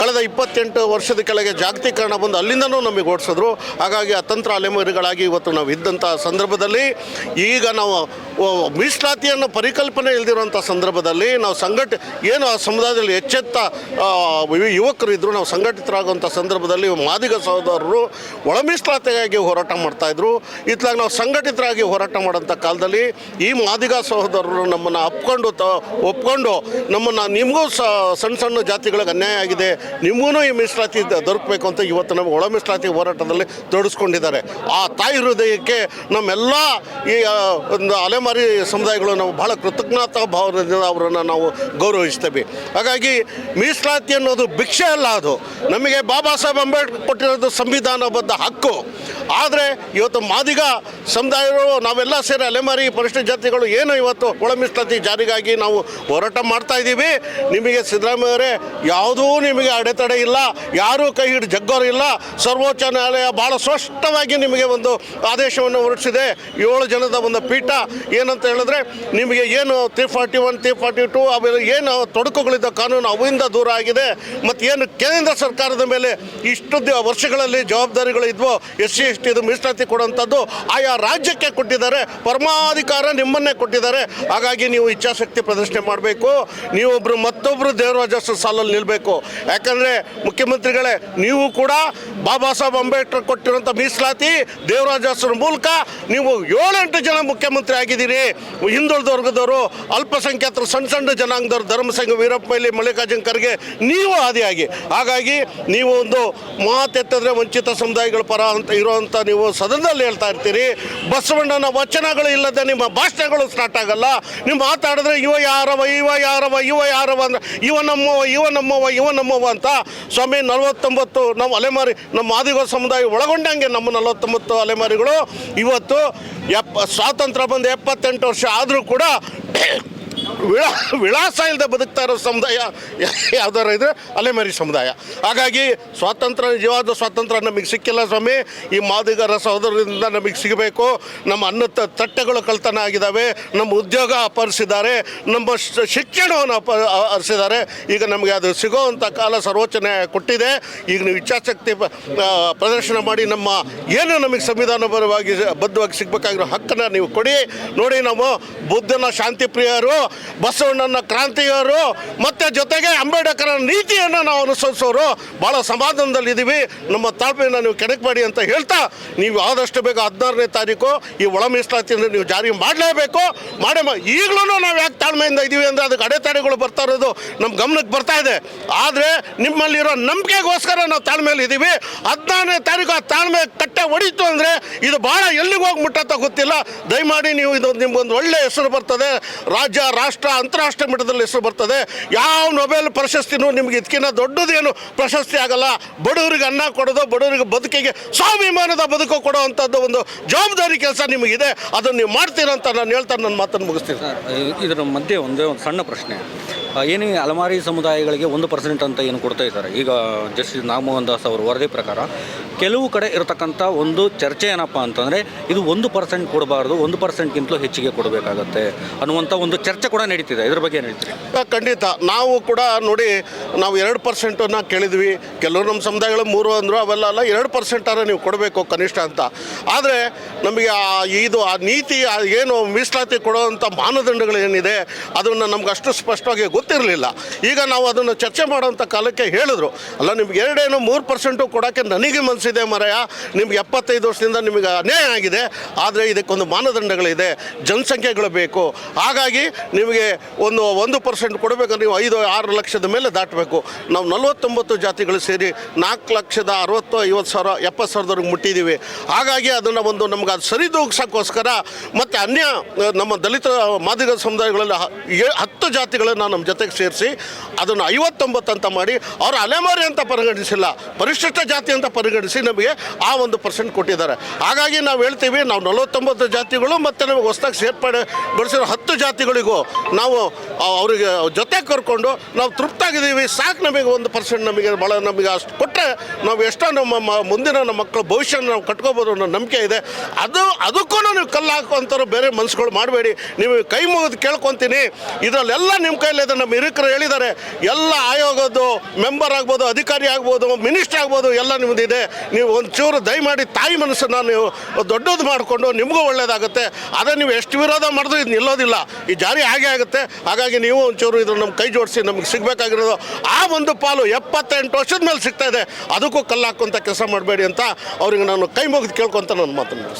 ಕಳೆದ ಇಪ್ಪತ್ತೆಂಟು ವರ್ಷದ ಕೆಳಗೆ ಜಾಗತೀಕರಣ ಬಂದು ಅಲ್ಲಿಂದನೂ ನಮಗೆ ಓಡಿಸಿದ್ರು. ಹಾಗಾಗಿ ಅತಂತ್ರ ಅಲೆಮಾರಿಗಳಾಗಿ ಇವತ್ತು ನಾವು ಇದ್ದಂಥ ಸಂದರ್ಭದಲ್ಲಿ ಈಗ ನಾವು ಮೀಸಲಾತಿಯನ್ನು ಪರಿಕಲ್ಪನೆ ಇಲ್ದಿರುವಂಥ ಸಂದರ್ಭದಲ್ಲಿ ನಾವು ಸಂಘಟ, ಏನು ಸಮುದಾಯದಲ್ಲಿ ಎಚ್ಚೆತ್ತ ಯುವಕರು ಇದ್ದರು ನಾವು ಸಂಘಟಿತರಾಗುವಂಥ ಸಂದರ್ಭದಲ್ಲಿ ಮಾದಿಗ ಸಹೋದರರು ಒಳ ಹೋರಾಟ ಮಾಡ್ತಾಯಿದ್ರು ಇತ್ಲಾಗ ನಾವು ಸಂಘಟಿತರಾಗಿ ಹೋರಾಟ ಮಾಡೋಂಥ ಕಾಲದಲ್ಲಿ ಈ ಮಾದಿಗ ಸಹೋದರರು ನಮ್ಮನ್ನು ಅಪ್ಕೊಂಡು ತ, ಒಪ್ಕೊಂಡು ನಮ್ಮನ್ನು ನಿಮಗೂ ಸಣ್ಣ ಸಣ್ಣ ಜಾತಿಗಳಿಗೆ ಅನ್ಯಾಯ ಆಗಿದೆ ನಿಮಗೂ ಈ ಮೀಸಲಾತಿ ದೊರಕಬೇಕು ಅಂತ ಇವತ್ತು ನಮಗೆ ಒಳ ಮೀಸಲಾತಿ ಹೋರಾಟದಲ್ಲಿ ತೊಡಗಿಸ್ಕೊಂಡಿದ್ದಾರೆ ಆ ತಾಯಿ ಹೃದಯಕ್ಕೆ ನಮ್ಮೆಲ್ಲ ಈ ಒಂದು ಅಲೆಮಾರಿ ಸಮುದಾಯಗಳು ನಾವು ಬಹಳ ಕೃತಜ್ಞತಾ ಭಾವದಿಂದ ಅವರನ್ನು ನಾವು ಗೌರವಿಸ್ತೇವೆ. ಹಾಗಾಗಿ ಮೀಸಲಾತಿ ಅನ್ನೋದು ಭಿಕ್ಷೆ ಅಲ್ಲ ಅದು. ನಮಗೆ ಬಾಬಾ ಸಾಹೇಬ್ ಅಂಬೇಡ್ಕರ್ ಕೊಟ್ಟಿರೋದು ಸಂವಿಧಾನಬದ್ಧ ಹಕ್ಕು. ಆದರೆ ಇವತ್ತು ಮಾದಿಗ ಸಮುದಾಯಗಳು ನಾವೆಲ್ಲ ಸೇರಿ ಅಲೆಮಾರಿ ಪರಿಶಿಷ್ಟ ಜಾತಿಗಳು ಏನು ಇವತ್ತು ಒಳ ಮೀಸಲಾತಿ ಜಾರಿಗಾಗಿ ನಾವು ಹೋರಾಟ ಮಾಡ್ತಾ ಇದ್ದೀವಿ. ನಿಮಗೆ ಸಿದ್ದರಾಮಯ್ಯವರೇ ಯಾವುದೂ ನಿಮಗೆ ಅಡೆತಡೆ ಇಲ್ಲ. ಯಾರೂ ಕೈ ಹಿಡಿದು ಜಗ್ಗೋರು ಇಲ್ಲ. ಸರ್ವೋಚ್ಚ ನ್ಯಾಯಾಲಯ ಭಾಳ ಸ್ಪಷ್ಟವಾಗಿ ನಿಮಗೆ ಒಂದು ಆದೇಶವನ್ನು ಹೊರಡಿಸಿದೆ. ಏಳು ಜನದ ಒಂದು ಪೀಠ ಏನಂತ ಹೇಳಿದ್ರೆ ನಿಮಗೆ ಏನು three forty one, three forty two ಆಮೇಲೆ ಏನು ತೊಡಕುಗಳಿದ್ದ ಕಾನೂನು ಅವಿಂದ ದೂರ ಆಗಿದೆ. ಮತ್ತು ಏನು ಕೇಂದ್ರ ಸರ್ಕಾರದ ಮೇಲೆ ಇಷ್ಟು ವರ್ಷಗಳಲ್ಲಿ ಜವಾಬ್ದಾರಿಗಳು ಇದ್ವೋ, ಎಸ್ ಸಿ, ಎಸ್ ಟಿ ಇದು ಮೀಸಲಾತಿ ಕೊಡುವಂಥದ್ದು ಆಯಾ ರಾಜ್ಯಕ್ಕೆ ಕೊಟ್ಟಿದ್ದಾರೆ. ಪರಮಾಧಿಕಾರ ನಿಮ್ಮನ್ನೇ ಕೊಟ್ಟಿದ್ದಾರೆ. ಹಾಗಾಗಿ ನೀವು ಇಚ್ಛಾಶಕ್ತಿ ಪ್ರದರ್ಶನೆ ಮಾಡಬೇಕು. ನೀವೊಬ್ಬರು ಮತ್ತೊಬ್ಬರು ದೇವರಾಜಸ್ವ ಸಾಲಲ್ಲಿ ನಿಲ್ಲಬೇಕು ಯಾಕಂದರೆ ಮುಖ್ಯಮಂತ್ರಿಗಳೇ, ನೀವು ಕೂಡ ಬಾಬಾ ಸಾಹೇಬ್ ಅಂಬೇಡ್ಕರ್ ಕೊಟ್ಟಿರುವಂಥ ಮೀಸಲಾತಿ ದೇವರಾಜಸ್ವರ ಮೂಲಕ ನೀವು ಏಳೆಂಟು ಜನ ಮುಖ್ಯಮಂತ್ರಿ ಆಗಿದ್ದೀರಿ. ಹಿಂದುಳಿದ ವರ್ಗದವರು ಅಲ್ಪಸಂಖ್ಯಾತರು, ಸಣ್ಣ ಸಣ್ಣ ಜನಾಂಗದವರು ಧರ್ಮಸಂಘ ವೀರಪ್ಪ ಮೊಯ್ಲಿ ಮಲ್ಲಿಕಾರ್ಜುನ್ ಖರ್ಗೆ ನೀವು ಆದಿಯಾಗಿ. ಹಾಗಾಗಿ ನೀವು ಒಂದು ಮಾತೆತ್ತಿದ್ರೆ ವಂಚಿತ ಸಮುದಾಯಗಳ ಪರ ಅಂತ ಇರುವಂಥ ನೀವು ಸದನದಲ್ಲಿ ಹೇಳ್ತಾ ಇರ್ತೀರಿ. ಬಸವಣ್ಣನ ವಚನಗಳು ಇಲ್ಲದೆ ನಿಮ್ಮ ಭಾಷಣಗಳು ಸ್ಟಾರ್ಟ್ ಆಗಲ್ಲ. ನೀವು ಮಾತಾಡಿದ್ರೆ ಇವ ಯಾರವ ಇವ ಯಾರವ ಇವ ಯಾರವ ಅಂದ್ರೆ ಇವ ನಮ್ಮವ ಇವ ನಮ್ಮವ ಇವ ನಮ್ಮವ ಅಂತ ಸ್ವಾಮಿ ನಲವತ್ತೊಂಬತ್ತು ನಮ್ಮ ಅಲೆಮಾರಿ, ನಮ್ಮ ಆದಿಗ ಸಮುದಾಯ ಒಳಗೊಂಡಂಗೆ ನಮ್ಮ ನಲವತ್ತೊಂಬತ್ತು ಅಲೆಮಾರಿಗಳು ಇವತ್ತು ಎಪ್ಪ, ಸ್ವಾತಂತ್ರ್ಯ ಬಂದು ಎಪ್ಪತ್ತೆಂಟು ವರ್ಷ ಆದರೂ ಕೂಡ ವಿಳಾ, ವಿಳಾಸ ಇಲ್ಲದೆ ಬದುಕ್ತಾ ಇರೋ ಸಮುದಾಯ, ಯಾವ್ದಾರು ಇದ್ರೆ ಅಲೆಮಾರಿ ಸಮುದಾಯ. ಹಾಗಾಗಿ ಸ್ವಾತಂತ್ರ್ಯ, ನಿಜವಾದ ಸ್ವಾತಂತ್ರ್ಯ ನಮಗೆ ಸಿಕ್ಕಿಲ್ಲ ಸ್ವಾಮಿ. ಈ ಮಾದಿಗರ ಸಹೋದರರಿಂದ ನಮಗೆ ಸಿಗಬೇಕು. ನಮ್ಮ ಅನ್ನ ತಟ್ಟೆಗಳು ಕಳ್ತನ ಆಗಿದ್ದಾವೆ ನಮ್ಮ ಉದ್ಯೋಗ ಅಪಹರಿಸಿದ್ದಾರೆ. ನಮ್ಮ ಶಿಕ್ಷಣವನ್ನು ಅಪ ಅರಿಸಿದ್ದಾರೆ. ಈಗ ನಮಗೆ ಅದು ಸಿಗೋವಂಥ ಕಾಲ ಸರ್ವೋಚ್ಚ ಕೊಟ್ಟಿದೆ. ಈಗ ನೀವು ಇಚ್ಛಾಶಕ್ತಿ ಪ್ರದರ್ಶನ ಮಾಡಿ ನಮ್ಮ ಏನು ನಮಗೆ ಸಂವಿಧಾನಪರವಾಗಿ ಬದ್ಧವಾಗಿ ಸಿಗಬೇಕಾಗಿರೋ ಹಕ್ಕನ್ನು ನೀವು ಕೊಡಿ. ನೋಡಿ ನಾವು ಬುದ್ಧನ ಶಾಂತಿ ಪ್ರಿಯರು ಬಸವಣ್ಣನ ಕ್ರಾಂತಿಯವರು ಮತ್ತು ಜೊತೆಗೆ ಅಂಬೇಡ್ಕರ್ ನೀತಿಯನ್ನು ನಾವು ಅನುಸರಿಸೋರು ಭಾಳ ಸಮಾಧಾನದಲ್ಲಿದ್ದೀವಿ ನಮ್ಮ ತಾಳ್ಮೆಯನ್ನು ನೀವು ಕೆಣಕಬೇಡಿ ಅಂತ ಹೇಳ್ತಾ ನೀವು ಆದಷ್ಟು ಬೇಗ ಹದಿನಾರನೇ ತಾರೀಕು ಈ ಒಳ ಮೀಸಲಾತಿಯನ್ನು ನೀವು ಜಾರಿ ಮಾಡಲೇಬೇಕು. ಮಾಡೇ ಈಗಲೂ ನಾವು ಯಾಕೆ ತಾಳ್ಮೆಯಿಂದ ಇದ್ದೀವಿ ಅಂದರೆ ಅದಕ್ಕೆ ಅಡೆತಡೆಗಳು ಬರ್ತಾ ಇರೋದು ನಮ್ಮ ಗಮನಕ್ಕೆ ಬರ್ತಾ ಇದೆ. ಆದರೆ ನಿಮ್ಮಲ್ಲಿರೋ ನಂಬಿಕೆಗೋಸ್ಕರ ನಾವು ತಾಳ್ಮೆಯಲ್ಲಿ ಇದ್ದೀವಿ ಹದಿನಾರನೇ ತಾರೀಕು ಆ ತಾಳ್ಮೆ ಕಟ್ಟೆ ಹೊಡೀತು ಅಂದರೆ ಇದು ಭಾಳ ಎಲ್ಲಿಗೆ ಹೋಗಿ ಮುಟ್ಟತ್ತ ಗೊತ್ತಿಲ್ಲ. ದಯಮಾಡಿ ನೀವು ಇದು ನಿಮ್ಗೊಂದು ಒಳ್ಳೆಯ ಹೆಸರು ಬರ್ತದೆ. ರಾಜ್ಯ ರಾಷ್ಟ್ರ, ಅಂತಾರಾಷ್ಟ್ರೀಯ ಮಟ್ಟದಲ್ಲಿ ಹೆಸರು ಬರ್ತದೆ. ಯಾವ ನೊಬೆಲ್ ಪ್ರಶಸ್ತಿನೂ ನಿಮ್ಗೆ ಇದಕ್ಕಿಂತ ದೊಡ್ಡದೇನು ಪ್ರಶಸ್ತಿ ಆಗಲ್ಲ. ಬಡವರಿಗೆ ಅನ್ನ ಕೊಡೋದು, ಬಡವರಿಗೆ ಬದುಕಿಗೆ ಸ್ವಾಭಿಮಾನದ ಬದುಕು ಕೊಡುವಂಥದ್ದು ಒಂದು ಜವಾಬ್ದಾರಿ ಕೆಲಸ ನಿಮಗಿದೆ. ಅದನ್ನು ನೀವು ಮಾಡ್ತೀರಂತ ನಾನು ಹೇಳ್ತಾ ನನ್ನ ಮಾತನ್ನು ಮುಗಿಸ್ತೀನಿ. ಸರ್ ಇದರ ಮಧ್ಯೆ ಒಂದೇ ಒಂದು ಸಣ್ಣ ಪ್ರಶ್ನೆ. ಏನೇ ಅಲಮಾರಿ ಸಮುದಾಯಗಳಿಗೆ ಒಂದು ಪರ್ಸೆಂಟ್ ಅಂತ ಏನು ಕೊಡ್ತಾ ಇದ್ದಾರೆ? ಈಗ ಜಸ್ಟಿಸ್ ನಾಗಮೋಹನ್ ದಾಸ್ ಅವರ ವರದಿ ಪ್ರಕಾರ, ಕೆಲವು ಕಡೆ ಇರತಕ್ಕಂಥ ಒಂದು ಚರ್ಚೆ ಏನಪ್ಪ ಅಂತಂದರೆ, ಇದು ಒಂದು ಪರ್ಸೆಂಟ್ ಕೊಡಬಾರ್ದು, ಒಂದು ಪರ್ಸೆಂಟ್ಗಿಂತಲೂ ಹೆಚ್ಚಿಗೆ ಕೊಡಬೇಕಾಗತ್ತೆ ಅನ್ನುವಂಥ ಒಂದು ಚರ್ಚೆ ಕೂಡ ನಡೀತಿದೆ. ಇದ್ರ ಬಗ್ಗೆ ಹೇಳ್ತೀರಿ? ಖಂಡಿತ. ನಾವು ಕೂಡ ನೋಡಿ, ನಾವು ಎರಡು ಪರ್ಸೆಂಟನ್ನು ಕೇಳಿದ್ವಿ. ಕೆಲವರು ನಮ್ಮ ಸಮುದಾಯಗಳು ಮೂರು ಅಂದರು, ಅವೆಲ್ಲ ಅಲ್ಲ, ಎರಡು ಪರ್ಸೆಂಟಾರ ನೀವು ಕೊಡಬೇಕು ಕನಿಷ್ಠ ಅಂತ. ಆದರೆ ನಮಗೆ ಆ, ಇದು, ಆ ನೀತಿ ಏನು ಮೀಸಲಾತಿ ಕೊಡುವಂಥ ಮಾನದಂಡಗಳು ಏನಿದೆ, ಅದನ್ನು ನಮ್ಗೆ ಅಷ್ಟು ಸ್ಪಷ್ಟವಾಗಿ ಗೊತ್ತಿರಲಿಲ್ಲ. ಈಗ ನಾವು ಅದನ್ನು ಚರ್ಚೆ ಮಾಡುವಂಥ ಕಾಲಕ್ಕೆ ಹೇಳಿದ್ರು. ಅಲ್ಲ, ನಿಮ್ಗೆ ಎರಡೇನು ಮೂರು ಪರ್ಸೆಂಟು ಕೊಡೋಕ್ಕೆ ನನಗೆ ಮನಸ್ಸಿದೆ ಮರಯ. ನಿಮ್ಗೆ ಎಪ್ಪತ್ತೈದು ವರ್ಷದಿಂದ ನಿಮಗೆ ಅನ್ಯಾಯ ಆಗಿದೆ. ಆದರೆ ಇದಕ್ಕೊಂದು ಮಾನದಂಡಗಳಿದೆ. ಜನಸಂಖ್ಯೆಗಳು ಬೇಕು. ಹಾಗಾಗಿ ನಿಮಗೆ ಒಂದು ಒಂದು ಪರ್ಸೆಂಟ್ ಕೊಡಬೇಕಂದ್ರೆ ನೀವು ಐದು, ಆರು ಲಕ್ಷದ ಮೇಲೆ ದಾಟಬೇಕು. ನಾವು ನಲವತ್ತೊಂಬತ್ತು ಜಾತಿಗಳು ಸೇರಿ ನಾಲ್ಕು ಲಕ್ಷದ ಅರವತ್ತು, ಐವತ್ತು ಸಾವಿರ, ಎಪ್ಪತ್ತು ಸಾವಿರದವರೆಗೆ ಮುಟ್ಟಿದ್ದೀವಿ. ಹಾಗಾಗಿ ಅದನ್ನು ಒಂದು ನಮ್ಗೆ ಅದು ಸರಿದೂಗಿಸೋಕ್ಕೋಸ್ಕರ ಮತ್ತು ಅನ್ಯ ನಮ್ಮ ದಲಿತ ಮಾದಿಗ ಸಮುದಾಯಗಳಲ್ಲಿ ಹತ್ತು ಜಾತಿಗಳನ್ನು ನಮ್ಮ ಜೊತೆಗೆ ಸೇರಿಸಿ ಅದನ್ನು ಐವತ್ತೊಂಬತ್ತು ಅಂತ ಮಾಡಿ ಅವರು ಅಲೆಮಾರಿ ಅಂತ ಪರಿಗಣಿಸಿಲ್ಲ ಪರಿಶಿಷ್ಟ ಜಾತಿ ಅಂತ ಪರಿಗಣಿಸಿ ನಮಗೆ ಆ ಒಂದು ಪರ್ಸೆಂಟ್ ಕೊಟ್ಟಿದ್ದಾರೆ. ಹಾಗಾಗಿ ನಾವು ಹೇಳ್ತೀವಿ, ನಾವು ನಲವತ್ತೊಂಬತ್ತು ಜಾತಿಗಳು ಮತ್ತು ನಮಗೆ ಹೊಸದಾಗಿ ಸೇರ್ಪಡೆಗೊಳಿಸಿರೋ ಹತ್ತು ಜಾತಿಗಳಿಗೂ ನಾವು ಅವರಿಗೆ ಜೊತೆ ಕರ್ಕೊಂಡು ನಾವು ತೃಪ್ತಾಗಿದ್ದೀವಿ. ಸಾಕು ನಮಗೆ ಒಂದು ಪರ್ಸೆಂಟ್ ನಮಗೆ ಭಾಳ ನಮಗೆ ಅಷ್ಟು ಕೊಟ್ಟರೆ ನಾವು ಎಷ್ಟೋ ನಮ್ಮ ಮುಂದಿನ ನಮ್ಮ ಮಕ್ಕಳ ಭವಿಷ್ಯ ನಾವು ಕಟ್ಕೋಬೋದು ಅನ್ನೋ ನಂಬಿಕೆ ಇದೆ. ಅದು, ಅದಕ್ಕೂ ನೀವು ಕಲ್ಲು ಹಾಕುವಂಥವ್ರು ಬೇರೆ ಮನಸ್ಸುಗಳು ಮಾಡಬೇಡಿ. ನೀವು ಕೈ ಮುಗಿದು ಕೇಳ್ಕೊತೀನಿ. ಇದರಲ್ಲೆಲ್ಲ ನಿಮ್ಮ ಕೈಲಿದೆ ನಮ್ಮ ಹಿರಿಕರು ಹೇಳಿದ್ದಾರೆ. ಎಲ್ಲ ಆಯೋಗದ್ದು ಮೆಂಬರ್ ಆಗ್ಬೋದು, ಅಧಿಕಾರಿ ಆಗ್ಬೋದು ಮಿನಿಸ್ಟರ್ ಆಗ್ಬೋದು, ಎಲ್ಲ ನಿಮ್ಮದಿದೆ ನೀವು ಒಂದು ಚೂರು ದಯಮಾಡಿ ತಾಯಿ ಮನಸ್ಸನ್ನು ನೀವು ದೊಡ್ಡದು ಮಾಡಿಕೊಂಡು ನಿಮಗೂ ಒಳ್ಳೆಯದಾಗುತ್ತೆ ಅದೇ ನೀವು ಎಷ್ಟು ವಿರೋಧ ಮಾಡಿದ್ರು ಇದು ನಿಲ್ಲೋದಿಲ್ಲ. ಈ ಜಾರಿ ಹಾಗೆ ಆಗುತ್ತೆ. ಹಾಗಾಗಿ ನೀವು ಒಂಚೂರು ಇದ್ರ ನಮ್ಮ ಕೈ ಜೋಡಿಸಿ ನಮ್ಗೆ ಸಿಗಬೇಕಾಗಿರೋದು ಆ ಒಂದು ಪಾಲು ಎಪ್ಪತ್ತೆಂಟು ವರ್ಷದ ಮೇಲೆ ಸಿಗ್ತಾ ಇದೆ. ಅದಕ್ಕೂ ಕಲ್ಲು ಹಾಕುವಂಥ ಕೆಲಸ ಮಾಡಬೇಡಿ ಅಂತ ಅವ್ರಿಗೆ ನಾನು ಕೈ ಮುಗಿದು ಕೇಳ್ಕೊಂತ ನನ್ನ ಮಾತನ್ನು